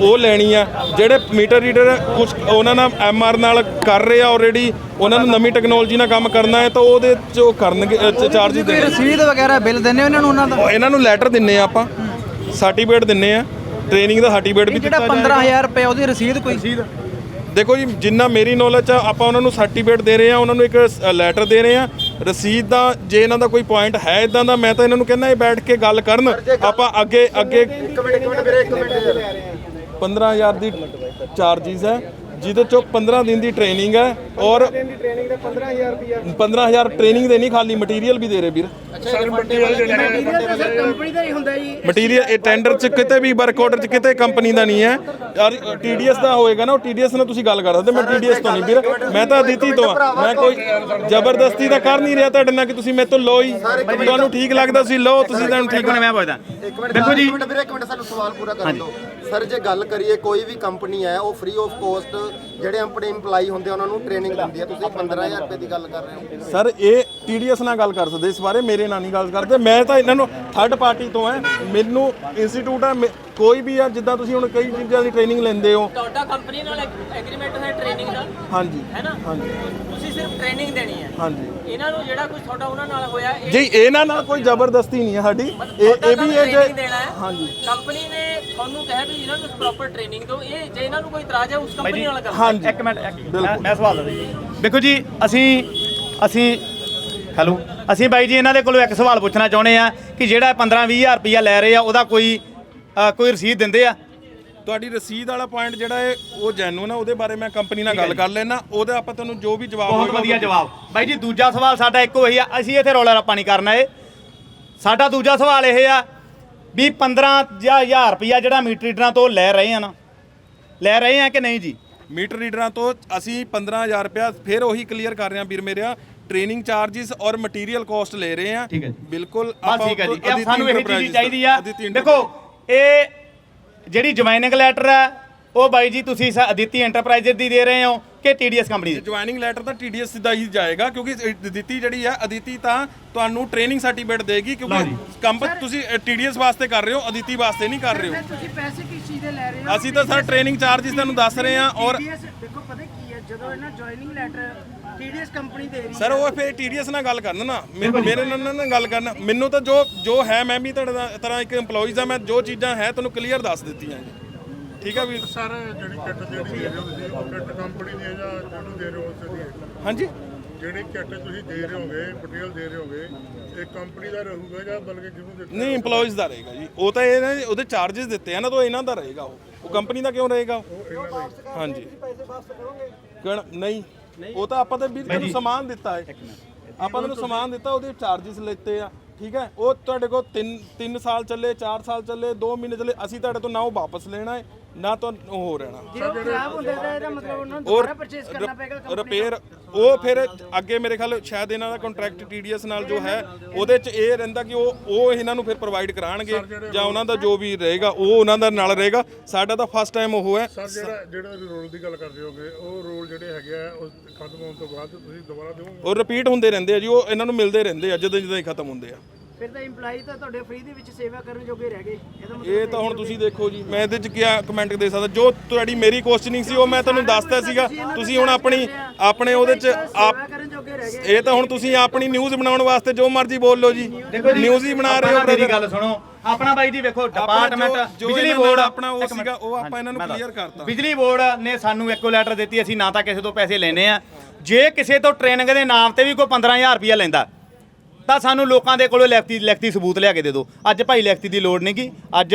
ਉਹ ਲੈਣੀ ਆ। ਜਿਹੜੇ ਮੀਟਰ ਰੀਡਰ ਕੁਝ ਉਹਨਾਂ ਨਾਲ ਐਮਆਰ ਨਾਲ ਕਰ ਰਹੇ ਆ ਆਲਰੇਡੀ ਉਹਨਾਂ ਨੂੰ ਨਵੀਂ ਟੈਕਨੋਲੋਜੀ ਨਾਲ ਕੰਮ ਕਰਨਾ ਹੈ ਤਾਂ ਉਹਦੇ ਚ ਉਹ ਕਰਨਗੇ ਕੋਈ ਦੇਣਗੇ। ਰਸੀਦ ਵਗੈਰਾ ਬਿੱਲ ਦਿੰਦੇ ਹੋ ਇਹਨਾਂ ਨੂੰ ਉਹਨਾਂ ਦਾ? ਇਹਨਾਂ ਨੂੰ ਲੈਟਰ ਦਿੰਨੇ ਆ ਆਪਾਂ। ਸਰਟੀਫਿਕੇਟ ਦਿੰਨੇ ਆ। ਟ੍ਰੇਨਿੰਗ ਦਾ ਸਰਟੀਫਿਕੇਟ ਵੀ ਦਿੱਤਾ ਜਾਏਗਾ। 15000 ਰੁਪਏ ਉਹਦੀ ਰਸੀਦ ਕੋਈ? ਦੇਖੋ ਜੀ ਜਿੰਨਾ ਮੇਰੀ ਨੌਲੇਜ ਆ ਆਪਾਂ ਉਹਨਾਂ ਨੂੰ ਸਰਟੀਫਿਕੇਟ ਦੇ ਰਹੇ ਆ ਉਹਨਾਂ ਨੂੰ ਇੱਕ ਲੈਟਰ ਦੇ ਰਹੇ ਆ। ਰਸੀਦ ਦਾ ਜੇ ਇਹਨਾਂ ਦਾ ਕੋਈ ਪੁਆਇੰਟ ਹੈ ਇਦਾਂ ਦਾ ਮੈਂ ਤਾਂ ਇਹਨਾਂ ਨੂੰ ਕਹਿੰਦਾ ਇਹ ਬੈਠ ਕੇ ਗੱਲ ਕਰਨ। ਆਪਾਂ ਅੱਗੇ ਅੱਗੇ 15000 ਦੀ ਚਾਰजेस ਹੈ। ਜਿਹਦੇ ਚੋਂ 15 ਦਿਨ ਦੀ ਟ੍ਰੇਨਿੰਗ ਹੈ ਔਰ 15000 ਟ੍ਰੇਨਿੰਗ ਦੇ ਨਹੀਂ ਖਾਲੀ ਮਟੀਰੀਅਲ ਵੀ ਦੇ ਰਹੇ ਵੀਰ। ਕੰਪਨੀ ਦਾ ਹੀ ਹੁੰਦਾ ਜੀ। ਮਟੀਰੀਅਲ ਇਹ ਟੈਂਡਰ ਚ ਕਿਤੇ ਵੀ ਵਰਕ ਆਰਡਰ ਚ ਕਿਤੇ ਕੰਪਨੀ ਦਾ ਨਹੀਂ ਹੈ। ਯਾਰ ਟੀਡੀਐਸ ਦਾ ਹੋਏਗਾ ਨਾ ਉਹ ਟੀਡੀਐਸ ਨਾਲ ਤੁਸੀਂ ਗੱਲ ਕਰ ਸਕਦੇ ਮੈਂ ਟੀਡੀਐਸ ਤੋਂ ਨਹੀਂ ਵੀਰ। ਮੈਂ ਤਾਂ ਅਦਿਤੀ ਤੋਂ ਆ ਮੈਂ ਕੋਈ ਜ਼ਬਰਦਸਤੀ ਤਾਂ ਕਰ ਨਹੀਂ ਰਿਹਾ ਤੁਹਾਡੇ ਨਾਲ ਕਿ ਤੁਸੀਂ ਮੇਰੇ ਤੋਂ ਲਓ ਹੀ। ਤੁਹਾਨੂੰ ਠੀਕ ਲੱਗਦਾ ਤੁਸੀਂ ਲਓ ਤੁਸੀਂ ਤੁਹਾਨੂੰ ਠੀਕ ਹੋਣੇ ਮੈਂ ਪੁੱਛਦਾ ਇੱਕ ਮਿੰਟ ਦੇਖੋ ਜੀ। ਇੱਕ ਮਿੰਟ ਵੀਰੇ ਇੱਕ ਮਿੰਟ ਸਾਨੂੰ ਸਵਾਲ ਪੂਰਾ ਕਰਨ ਦਿਓ। ਸਰ ਜੇ ਗੱਲ ਕਰੀਏ ਕੋਈ ਵੀ ਕੰਪਨੀ ਹੈ ਉਹ ਫ੍ਰੀ ਆਫ ਕੋਸਟ ਜਿਹੜੇ ਆਪਣੇ EMPLOYE ਹੁੰਦੇ ਆ ਉਹਨਾਂ ਨੂੰ ਟ੍ਰੇਨਿੰਗ ਦਿੰਦੀ ਹੈ ਤੁਸੀਂ 15000 ਰੁਪਏ ਦੀ ਗੱਲ ਕਰ ਰਹੇ ਹੋ। ਸਰ ਇਹ ਟੀਡੀਐਸ ਨਾਲ ਗੱਲ ਕਰ ਸਕਦੇ ਇਸ ਬਾਰੇ ਮੇਰੇ ਨਾਲ ਨਹੀਂ ਗੱਲ ਕਰਦੇ। ਮੈਂ ਤਾਂ ਇਹਨਾਂ ਨੂੰ ਥਰਡ ਪਾਰਟੀ ਤੋਂ ਹੈ ਮੈਨੂੰ ਇੰਸਟੀਚਿਊਟ ਹੈ ਮੇ- ਕੋਈ ਵੀ ਆ ਜਿੱਦਾਂ ਤੁਸੀਂ ਹੁਣ ਕਈ ਚੀਜ਼ਾਂ ਦੀ ਟ੍ਰੇਨਿੰਗ ਲੈਂਦੇ ਹੋ। ਤੁਹਾਡਾ ਕੰਪਨੀ ਨਾਲ ਐਗਰੀਮੈਂਟ ਹੈ ਟ੍ਰੇਨਿੰਗ ਦਾ? ਹਾਂਜੀ। ਹੈ ਨਾ? ਹਾਂਜੀ। ਤੁਸੀਂ ਸਿਰਫ ਟ੍ਰੇਨਿੰਗ ਦੇਣੀ ਹੈ। ਹਾਂਜੀ। ਇਹਨਾਂ ਨੂੰ ਜਿਹੜਾ ਕੁਝ ਤੁਹਾਡਾ ਉਹਨਾਂ ਨਾਲ ਹੋਇਆ ਇਹ ਜੀ ਇਹਨਾਂ ਨਾਲ ਕੋਈ ਜ਼ਬਰਦਸਤੀ ਨਹੀਂ ਹੈ ਸਾਡੀ। ਇਹ ਇਹ ਵੀ ਇਹ ਟ੍ਰੇਨਿੰਗ ਜੇ ਦੇਣਾ ਹੈ। ਹਾਂਜੀ। ਕੰਪਨੀ ਨੇ ਤੁਹਾਨੂੰ ਕਿਹਾ ਵੀ ਇਹਨਾਂ ਨੂੰ ਪ੍ਰੋਪਰ ਟ੍ਰੇਨਿੰਗ ਦਿਓ। ਇਹ ਜੇ ਇਹਨਾਂ ਨੂੰ ਕੋਈ ਇਤਰਾਜ਼ ਹੈ ਉਸ ਕੰਪਨੀ ਨਾਲ ਕਰੋ ਹਾਂਜੀ। ਇੱਕ ਮਿੰਟ ਇੱਕ ਮਿੰਟ, ਮੈਂ- ਮੈਂ ਸਵਾਲ ਦੱਸਦਾ ਜੀ। ਦੇਖੋ ਜੀ ਅਸੀਂ ਅਸੀਂ ਹੈਲੋ। ਅਸੀਂ ਬਾਈ ਜੀ ਇਹਨਾਂ ਦੇ ਕੋਲੋਂ ਇੱਕ ਸਵਾਲ ਪੁੱਛਣਾ ਚਾਹੁੰਦੇ ਆ ਕਿ ਜਿਹੜਾ 15 20000 ਰੁਪਇਆ ਲੈ ਰਹੇ ਆ ਉਹਦਾ ਕੋਈ ਅ, ਕੋਈ ਰਸੀਦ ਦਿੰਦੇ ਆ? ਤੁਹਾਡੀ ਰਸੀਦ ਵਾਲਾ ਪੁਆਇੰਟ ਜਿਹੜਾ ਹੈ ਉਹ ਜੈਨੂਨ ਆ ਉਹਦੇ ਬਾਰੇ ਮੈਂ ਕੰਪਨੀ ਨਾਲ ਗੱਲ ਕਰ ਲੈਣਾ ਉਹਦੇ ਆਪਾਂ ਤੁਹਾਨੂੰ ਜੋ ਵੀ ਜਵਾਬ ਬਹੁਤ ਹੋਏਗਾ ਵਧੀਆ ਜਵਾਬ। ਬਾਈ ਜੀ ਦੂਜਾ ਸਵਾਲ ਸਾਡਾ ਇੱਕੋ ਹੀ ਆ ਅਸੀਂ ਇੱਥੇ ਰੌਲਾ ਰੱਪਾ ਨਹੀਂ ਕਰਨਾ ਏ। ਸਾਡਾ ਦੂਜਾ ਸਵਾਲ ਇਹ ਆ ਵੀ 15 ਜਾਂ 1000 ਰੁਪਇਆ ਜਿਹੜਾ ਮੀਟਰ ਰੀਡਰਾਂ ਤੋਂ ਲੈ ਰਹੇ ਆ ਨਾ ਲੈ ਰਹੇ ਆ ਕਿ ਨਹੀਂ ਜੀ? ਮੀਟਰ ਰੀਡਰਾਂ ਤੋਂ ਅਸੀਂ 15000 ਰੁਪਇਆ ਫਿਰ ਉਹੀ ਕਲੀਅਰ ਕਰ ਰਹੇ ਹਾਂ ਵੀਰ ਮੇਰਿਆ ਟ੍ਰੇਨਿੰਗ ਚਾਰजेस ਔਰ ਮਟੀਰੀਅਲ ਕਾਸਟ ਲੈ ਰਹੇ ਹਾਂ ਹੈ ਜੀ। ਬਿਲਕੁਲ ਬਸ ਠੀਕ ਹੈ ਜੀ। ਇਹ ਅਦਿਤੀ ਸਾਨੂੰ ਇਹ ਚੀਜ਼ ਚਾਹੀਦੀ ਆ। ਦੇਖੋ ਇਹ ਜਿਹੜੀ ਜੁਆਇਨਿੰਗ ਲੈਟਰ ਹੈ ਉਹ ਬਾਈ ਜੀ ਤੁਸੀਂ ਸ- ਅਦਿਤੀ ਦੀ ਦੇ ਰਹੇ ਹੋ ਕਿ ਟੀਡੀਐਸ ਕੰਪਨੀ ਦੀ? ਜੁਆਇਨਿੰਗ ਲੈਟਰ ਤਾਂ ਟੀਡੀਐਸ ਸਿੱਧਾ ਹੀ ਜਾਏਗਾ ਕਿਉਂਕਿ ਅਦਿਤੀ ਜਿਹੜੀ ਹੈ ਅਦਿਤੀ ਤਾਂ ਤੁਹਾਨੂੰ ਟ੍ਰੇਨਿੰਗ ਸਰਟੀਫਿਕੇਟ ਦੇਗੀ ਕਿਉਂਕਿ ਕੰਪ ਤੁਸੀਂ ਟੀਡੀਐਸ ਵਾਸਤੇ ਕਰ ਰਹੇ ਹੋ ਅਦਿਤੀ ਵਾਸਤੇ ਨਹੀਂ ਕਰ ਰਹੇ ਹੋ। ਤੁਸੀਂ ਪੈਸੇ ਕਿਸ ਚੀਜ਼ ਦੇ ਲੈ ਰਹੇ ਹੋ? ਅਸੀਂ ਤਾਂ ਸਰ ਟ੍ਰੇਨਿੰਗ ਚਾਰजेस ਤੁਹਾਨੂੰ ਦੱਸ ਰਹੇ ਹਾਂ ਔਰ TDS ਦੇਖੋ ਪਤਾ ਕੀ ਹੈ ਜਦੋਂ ਇਹਨਾਂ ਜੁਆਇਨਿੰਗ ਲੈਟਰ ਟੀਡੀਐਸ ਕੰਪਨੀ ਦੇ ਰਹੀ ਸਰ ਉਹ ਫਿਰ ਟੀਡੀਐਸ ਨਾਲ ਗੱਲ ਕਰਨ ਨਾ। ਮੇ- ਮੇਰੇ ਨਾਲ ਨਾ- ਗੱਲ ਕਰਨਾ। ਮੈਨੂੰ ਤਾਂ ਜੋ ਜੋ ਹੈ ਮੈਂ ਵੀ ਤੁਹਾਡੇ ਤਰ੍ਹਾਂ ਇੱਕ EMPLOYEES ਆ ਮੈਂ ਜੋ ਚੀਜ਼ਾਂ ਹੈ ਤੁਹਾਨੂੰ ਕਲੀਅਰ ਦੱਸ ਦਿੱਤੀਆਂ ਜੀ। ਠੀਕ ਆ ਵੀ ਸਰ ਜਿਹੜੀ ਕਿੱਟ ਜਿਹੜੀ ਦੇ ਰਹੇ ਹੋ ਤੁਸੀਂ ਉਹ ਕਿੱਟ ਕੰਪਨੀ ਦੀ ਹੈ ਜਾਂ ਜਿਹਨੂੰ ਦੇ ਰਹੇ ਹੋ ਉਸੇ ਦੀ ਹੈ? ਹਾਂਜੀ। ਜਿਹੜੀ ਕਿੱਟ ਤੁਸੀਂ ਦੇ ਰਹੇ ਹੋਗੇ ਮਟੀਰੀਅਲ ਦੇ ਰਹੇ ਹੋਗੇ ਇਹ ਕੰਪਨੀ ਦਾ ਰਹੂਗਾ ਜਾਂ ਬਲਕਿ ਜਿਹਨੂੰ ਦਿੱਤਾ ਨਹੀਂ EMPLOYEES ਦਾ ਰਹੇਗਾ ਜੀ। ਉਹ ਤਾਂ ਇਹ ਨਾ ਉਹਦੇ ਚਾਰजेस ਦਿੱਤੇ ਆ ਨਾ ਤਾਂ ਇਹਨਾਂ ਦਾ ਰਹੇਗਾ ਉਹ। ਉਹ ਕੰਪਨੀ ਦਾ ਕਿਉਂ ਰਹੇਗਾ ਉਹ? ਹਾਂਜੀ। ਕਿਹੜਾ ਨਹੀਂ। ਉਹ ਤਾਂ ਆਪਾਂ ਤਾਂ ਵੀ ਤੁਹਾਨੂੰ ਸਮਾਨ ਦਿੱਤਾ ਹੈ। ਆਪਾਂ ਤੁਹਾਨੂੰ ਸਮਾਨ ਦਿੱਤਾ ਉਹਦੇ ਚਾਰजेस ਲੈਤੇ ਆ ਠੀਕ ਹੈ? ਉਹ ਤੁਹਾਡੇ ਕੋਲ 3 3 ਸਾਲ ਚੱਲੇ 4 ਸਾਲ ਚੱਲੇ 2 ਮਹੀਨੇ ਚੱਲੇ ਅਸੀਂ ਤੁਹਾਡੇ ਤੋਂ ਨਾ ਉਹ ਵਾਪਸ ਲੈਣਾ ਹੈ। ਨਾ ਤਾਂ ਉਹ ਹੋ ਰਹਿਣਾ। ਜੇ ਉਹ ਖਰਾਬ ਹੁੰਦਾ ਤਾਂ ਇਹਦਾ ਮਤਲਬ ਉਹਨਾਂ ਨੂੰ ਦੁਬਾਰਾ ਪਰਚੇਸ ਕਰਨਾ ਪਏਗਾ company ਰਿਪੇਅਰ ਉਹ ਫਿਰ ਅੱਗੇ ਮੇਰੇ ਖਿਆਲ ਸ਼ਾਇਦ ਇਹਨਾਂ ਦਾ ਕੰਟਰੈਕਟ TDS ਨਾਲ ਜੋ ਹੈ ਉਹਦੇ ਚ ਇਹ ਰਹਿੰਦਾ ਕਿ ਉਹ ਉਹ ਇਹਨਾਂ ਨੂੰ ਫਿਰ ਪ੍ਰੋਵਾਈਡ ਕਰਾਣਗੇ ਜਾਂ ਉਹਨਾਂ ਦਾ ਜੋ ਵੀ ਰਹੇਗਾ ਉਹ ਉਹਨਾਂ ਦਾ ਨਾਲ ਰਹੇਗਾ। ਸਾਡਾ ਤਾਂ ਫਸਟ ਟਾਈਮ ਉਹ ਹੈ। ਸਰ ਜਿਹੜਾ ਜਿਹੜਾ ਰੋਲ ਦੀ ਗੱਲ ਕਰਦੇ ਹੋਗੇ ਉਹ ਰੋਲ ਜਿਹੜੇ ਹੈਗੇ ਆ ਉਹ ਖਤਮ ਹੋਣ ਤੋਂ ਬਾਅਦ ਤੁਸੀਂ ਦੁਬਾਰਾ ਦਿਓਗੇ ਉਹ ਰਿਪੀਟ ਹੁੰਦੇ ਰਹਿੰਦੇ ਆ ਜੀ ਉਹ ਇਹਨਾਂ ਨੂੰ ਮਿਲਦੇ ਰਹਿੰਦੇ ਆ ਜਦੋਂ ਜਦੋਂ ਹੀ ਖਤਮ ਹੁੰਦੇ ਆ। ਫਿਰ ਤਾਂ EMPLOYE ਤਾਂ ਤੁਹਾਡੇ ਫ੍ਰੀ ਦੇ ਵਿੱਚ ਸੇਵਾ ਕਰਨ ਜੋਗੇ ਰਹਿ ਗਏ। ਇਹਦਾ ਮਤਲਬ ਇਹ ਤਾਂ ਹੁਣ ਤੁਸੀਂ ਦੇਖੋ ਜੀ ਮੈਂ ਇਹਦੇ ਚ ਕੀ ਕਮੈਂਟ ਦੇ ਸਕਦਾ ਜੋ ਤੁਹਾਡੀ ਮੇਰੀ ਕੁਐਸਚਨਿੰਗ ਸੀ ਉਹ ਮੈਂ ਤੁਹਾਨੂੰ ਦੱਸਤਾ ਸੀਗਾ। ਤੁਸੀਂ ਹੁਣ ਆਪਣੀ ਆਪਣੇ ਉਹਦੇ ਚ ਆਪ ਸੇਵਾ ਕਰਨ ਜੋਗੇ ਰਹਿ ਗਏ। ਇਹ ਤਾਂ ਹੁਣ ਤੁਸੀਂ ਆਪਣੀ ਨਿਊਜ਼ ਬਣਾਉਣ ਵਾਸਤੇ ਜੋ ਮਰਜ਼ੀ ਬੋਲ ਲਓ ਜੀ ਨਿਊਜ਼ ਹੀ ਬਣਾ ਰਹੇ ਹੋ ਮੇਰੀ brother। ਗੱਲ ਸੁਣੋ ਆਪਣਾ ਬਾਈ ਜੀ ਵੇਖੋ ਡਿਪਾਰਟਮੈਂਟ ਜੋ- ਬਿਜਲੀ ਇਹਨਾਂ ਬੋਰਡ ਆਪਣਾ ਉਹ ਇੱਕ ਮਿੰਟ, ਸੀਗਾ, ਉਹ ਆਪਾਂ ਇਹਨਾਂ ਨੂੰ ਮੈਂ ਦੱਸ- ਕਰਤਾ। ਬਿਜਲੀ ਬੋਰਡ ਨੇ ਸਾਨੂੰ ਇੱਕੋ ਲੈਟਰ ਦਿੱਤੀ ਅਸੀਂ ਨਾ ਤਾਂ ਕਿਸੇ ਤੋਂ ਪੈਸੇ ਲੈਨੇ ਆ। ਜੇ ਕਿਸੇ ਤੋਂ ਟ੍ਰੇਨਿੰਗ ਦੇ ਨਾਮ ਤੇ ਵੀ ਕੋਈ 15000 ਰੁਪਇਆ ਲੈਂਦਾ ਤਾਂ ਸਾਨੂੰ ਲੋਕਾਂ ਦੇ ਕੋਲੋਂ ਲਿਖਤੀ ਲਿਖਤੀ ਸਬੂਤ ਲਿਆ ਕੇ ਦੇ ਦਿਓ। ਅੱਜ ਭਾਈ ਲਿਖਤੀ ਦੀ ਲੋੜ ਨਹੀਂ ਗੀ ਅੱਜ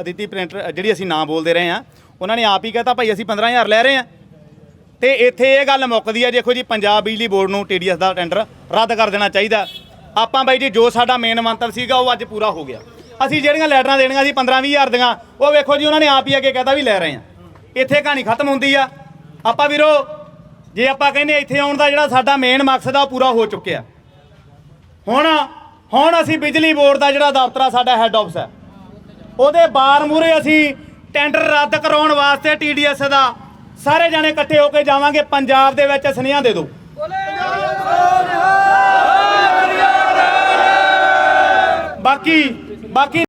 ਅਦਿਤੀ ਪ੍ਰਿੰਟਰ, ਜਿਹੜੀ ਅਸੀਂ ਨਾਂ ਬੋਲਦੇ ਰਹੇ ਆ ਉਹਨਾਂ ਨੇ ਆਪ ਹੀ ਕਹਤਾ, ਭਾਈ ਅਸੀਂ 15000 ਲੈ ਰਹੇ ਆ ਤੇ ਇੱਥੇ ਇਹ ਗੱਲ ਮੁੱਕਦੀ ਆ, ਦੇਖੋ ਜੀ, ਪੰਜਾਬ ਬਿਜਲੀ ਬੋਰਡ ਨੂੰ ਟੀਡੀਐਸ ਦਾ ਟੈਂਡਰ ਰੱਦ ਕਰ ਦੇਣਾ ਚਾਹੀਦਾ। ਆਪਾਂ ਬਾਈ ਜੀ, ਜੋ ਸਾਡਾ ਮੇਨ ਮੰਤਵ ਸੀਗਾ, ਉਹ ਅੱਜ ਪੂਰਾ ਹੋ ਗਿਆ। ਅਸੀਂ ਜਿਹੜੀਆਂ ਲੈਟਰਾਂ ਦੇਣੀਆਂ ਸੀ 15 20000 ਦੀਆਂ, ਉਹ ਵੇਖੋ ਜੀ, ਉਹਨਾਂ ਨੇ ਆਪ ਹੀ ਅੱਗੇ ਕਹਿਤਾ ਵੀ ਲੈ ਰਹੇ ਆ ਇੱਥੇ ਕਹਾਣੀ ਖਤਮ ਹੁੰਦੀ ਆ। ਆਪਾਂ ਵੀਰੋ, ਜੇ ਆਪਾਂ ਕਹਿੰਦੇ ਇੱਥੇ ਆਉਣ ਦਾ ਜਿਹੜਾ ਸਾਡਾ ਮੇਨ ਮਕਸਦ ਆ, ਉਹ ਪੂਰਾ ਹੋ ਚੁੱਕਿਆ। ਹੁਣ ਹੁਣ ਅਸੀਂ ਬਿਜਲੀ ਬੋਰਡ ਦਾ ਜਿਹੜਾ ਦਫ਼ਤਰ ਆ, ਸਾਡਾ ਹੈੱਡ ਆਫਿਸ ਹੈ। ਉਹਦੇ ਬਾਰ ਮੂਰੇ ਅਸੀਂ ਟੈਂਡਰ ਰੱਦ ਕਰਾਉਣ ਵਾਸਤੇ ਟੀਡੀਐਸ ਦਾ ਸਾਰੇ ਜਾਣੇ ਇਕੱਠੇ ਹੋ ਕੇ ਜਾਵਾਂਗੇ। ਪੰਜਾਬ ਦੇ ਵਿੱਚ ਸੁਨੇਹਾ ਦੇ ਦਿਓ। ਬਾਕੀ ਬਾਕੀ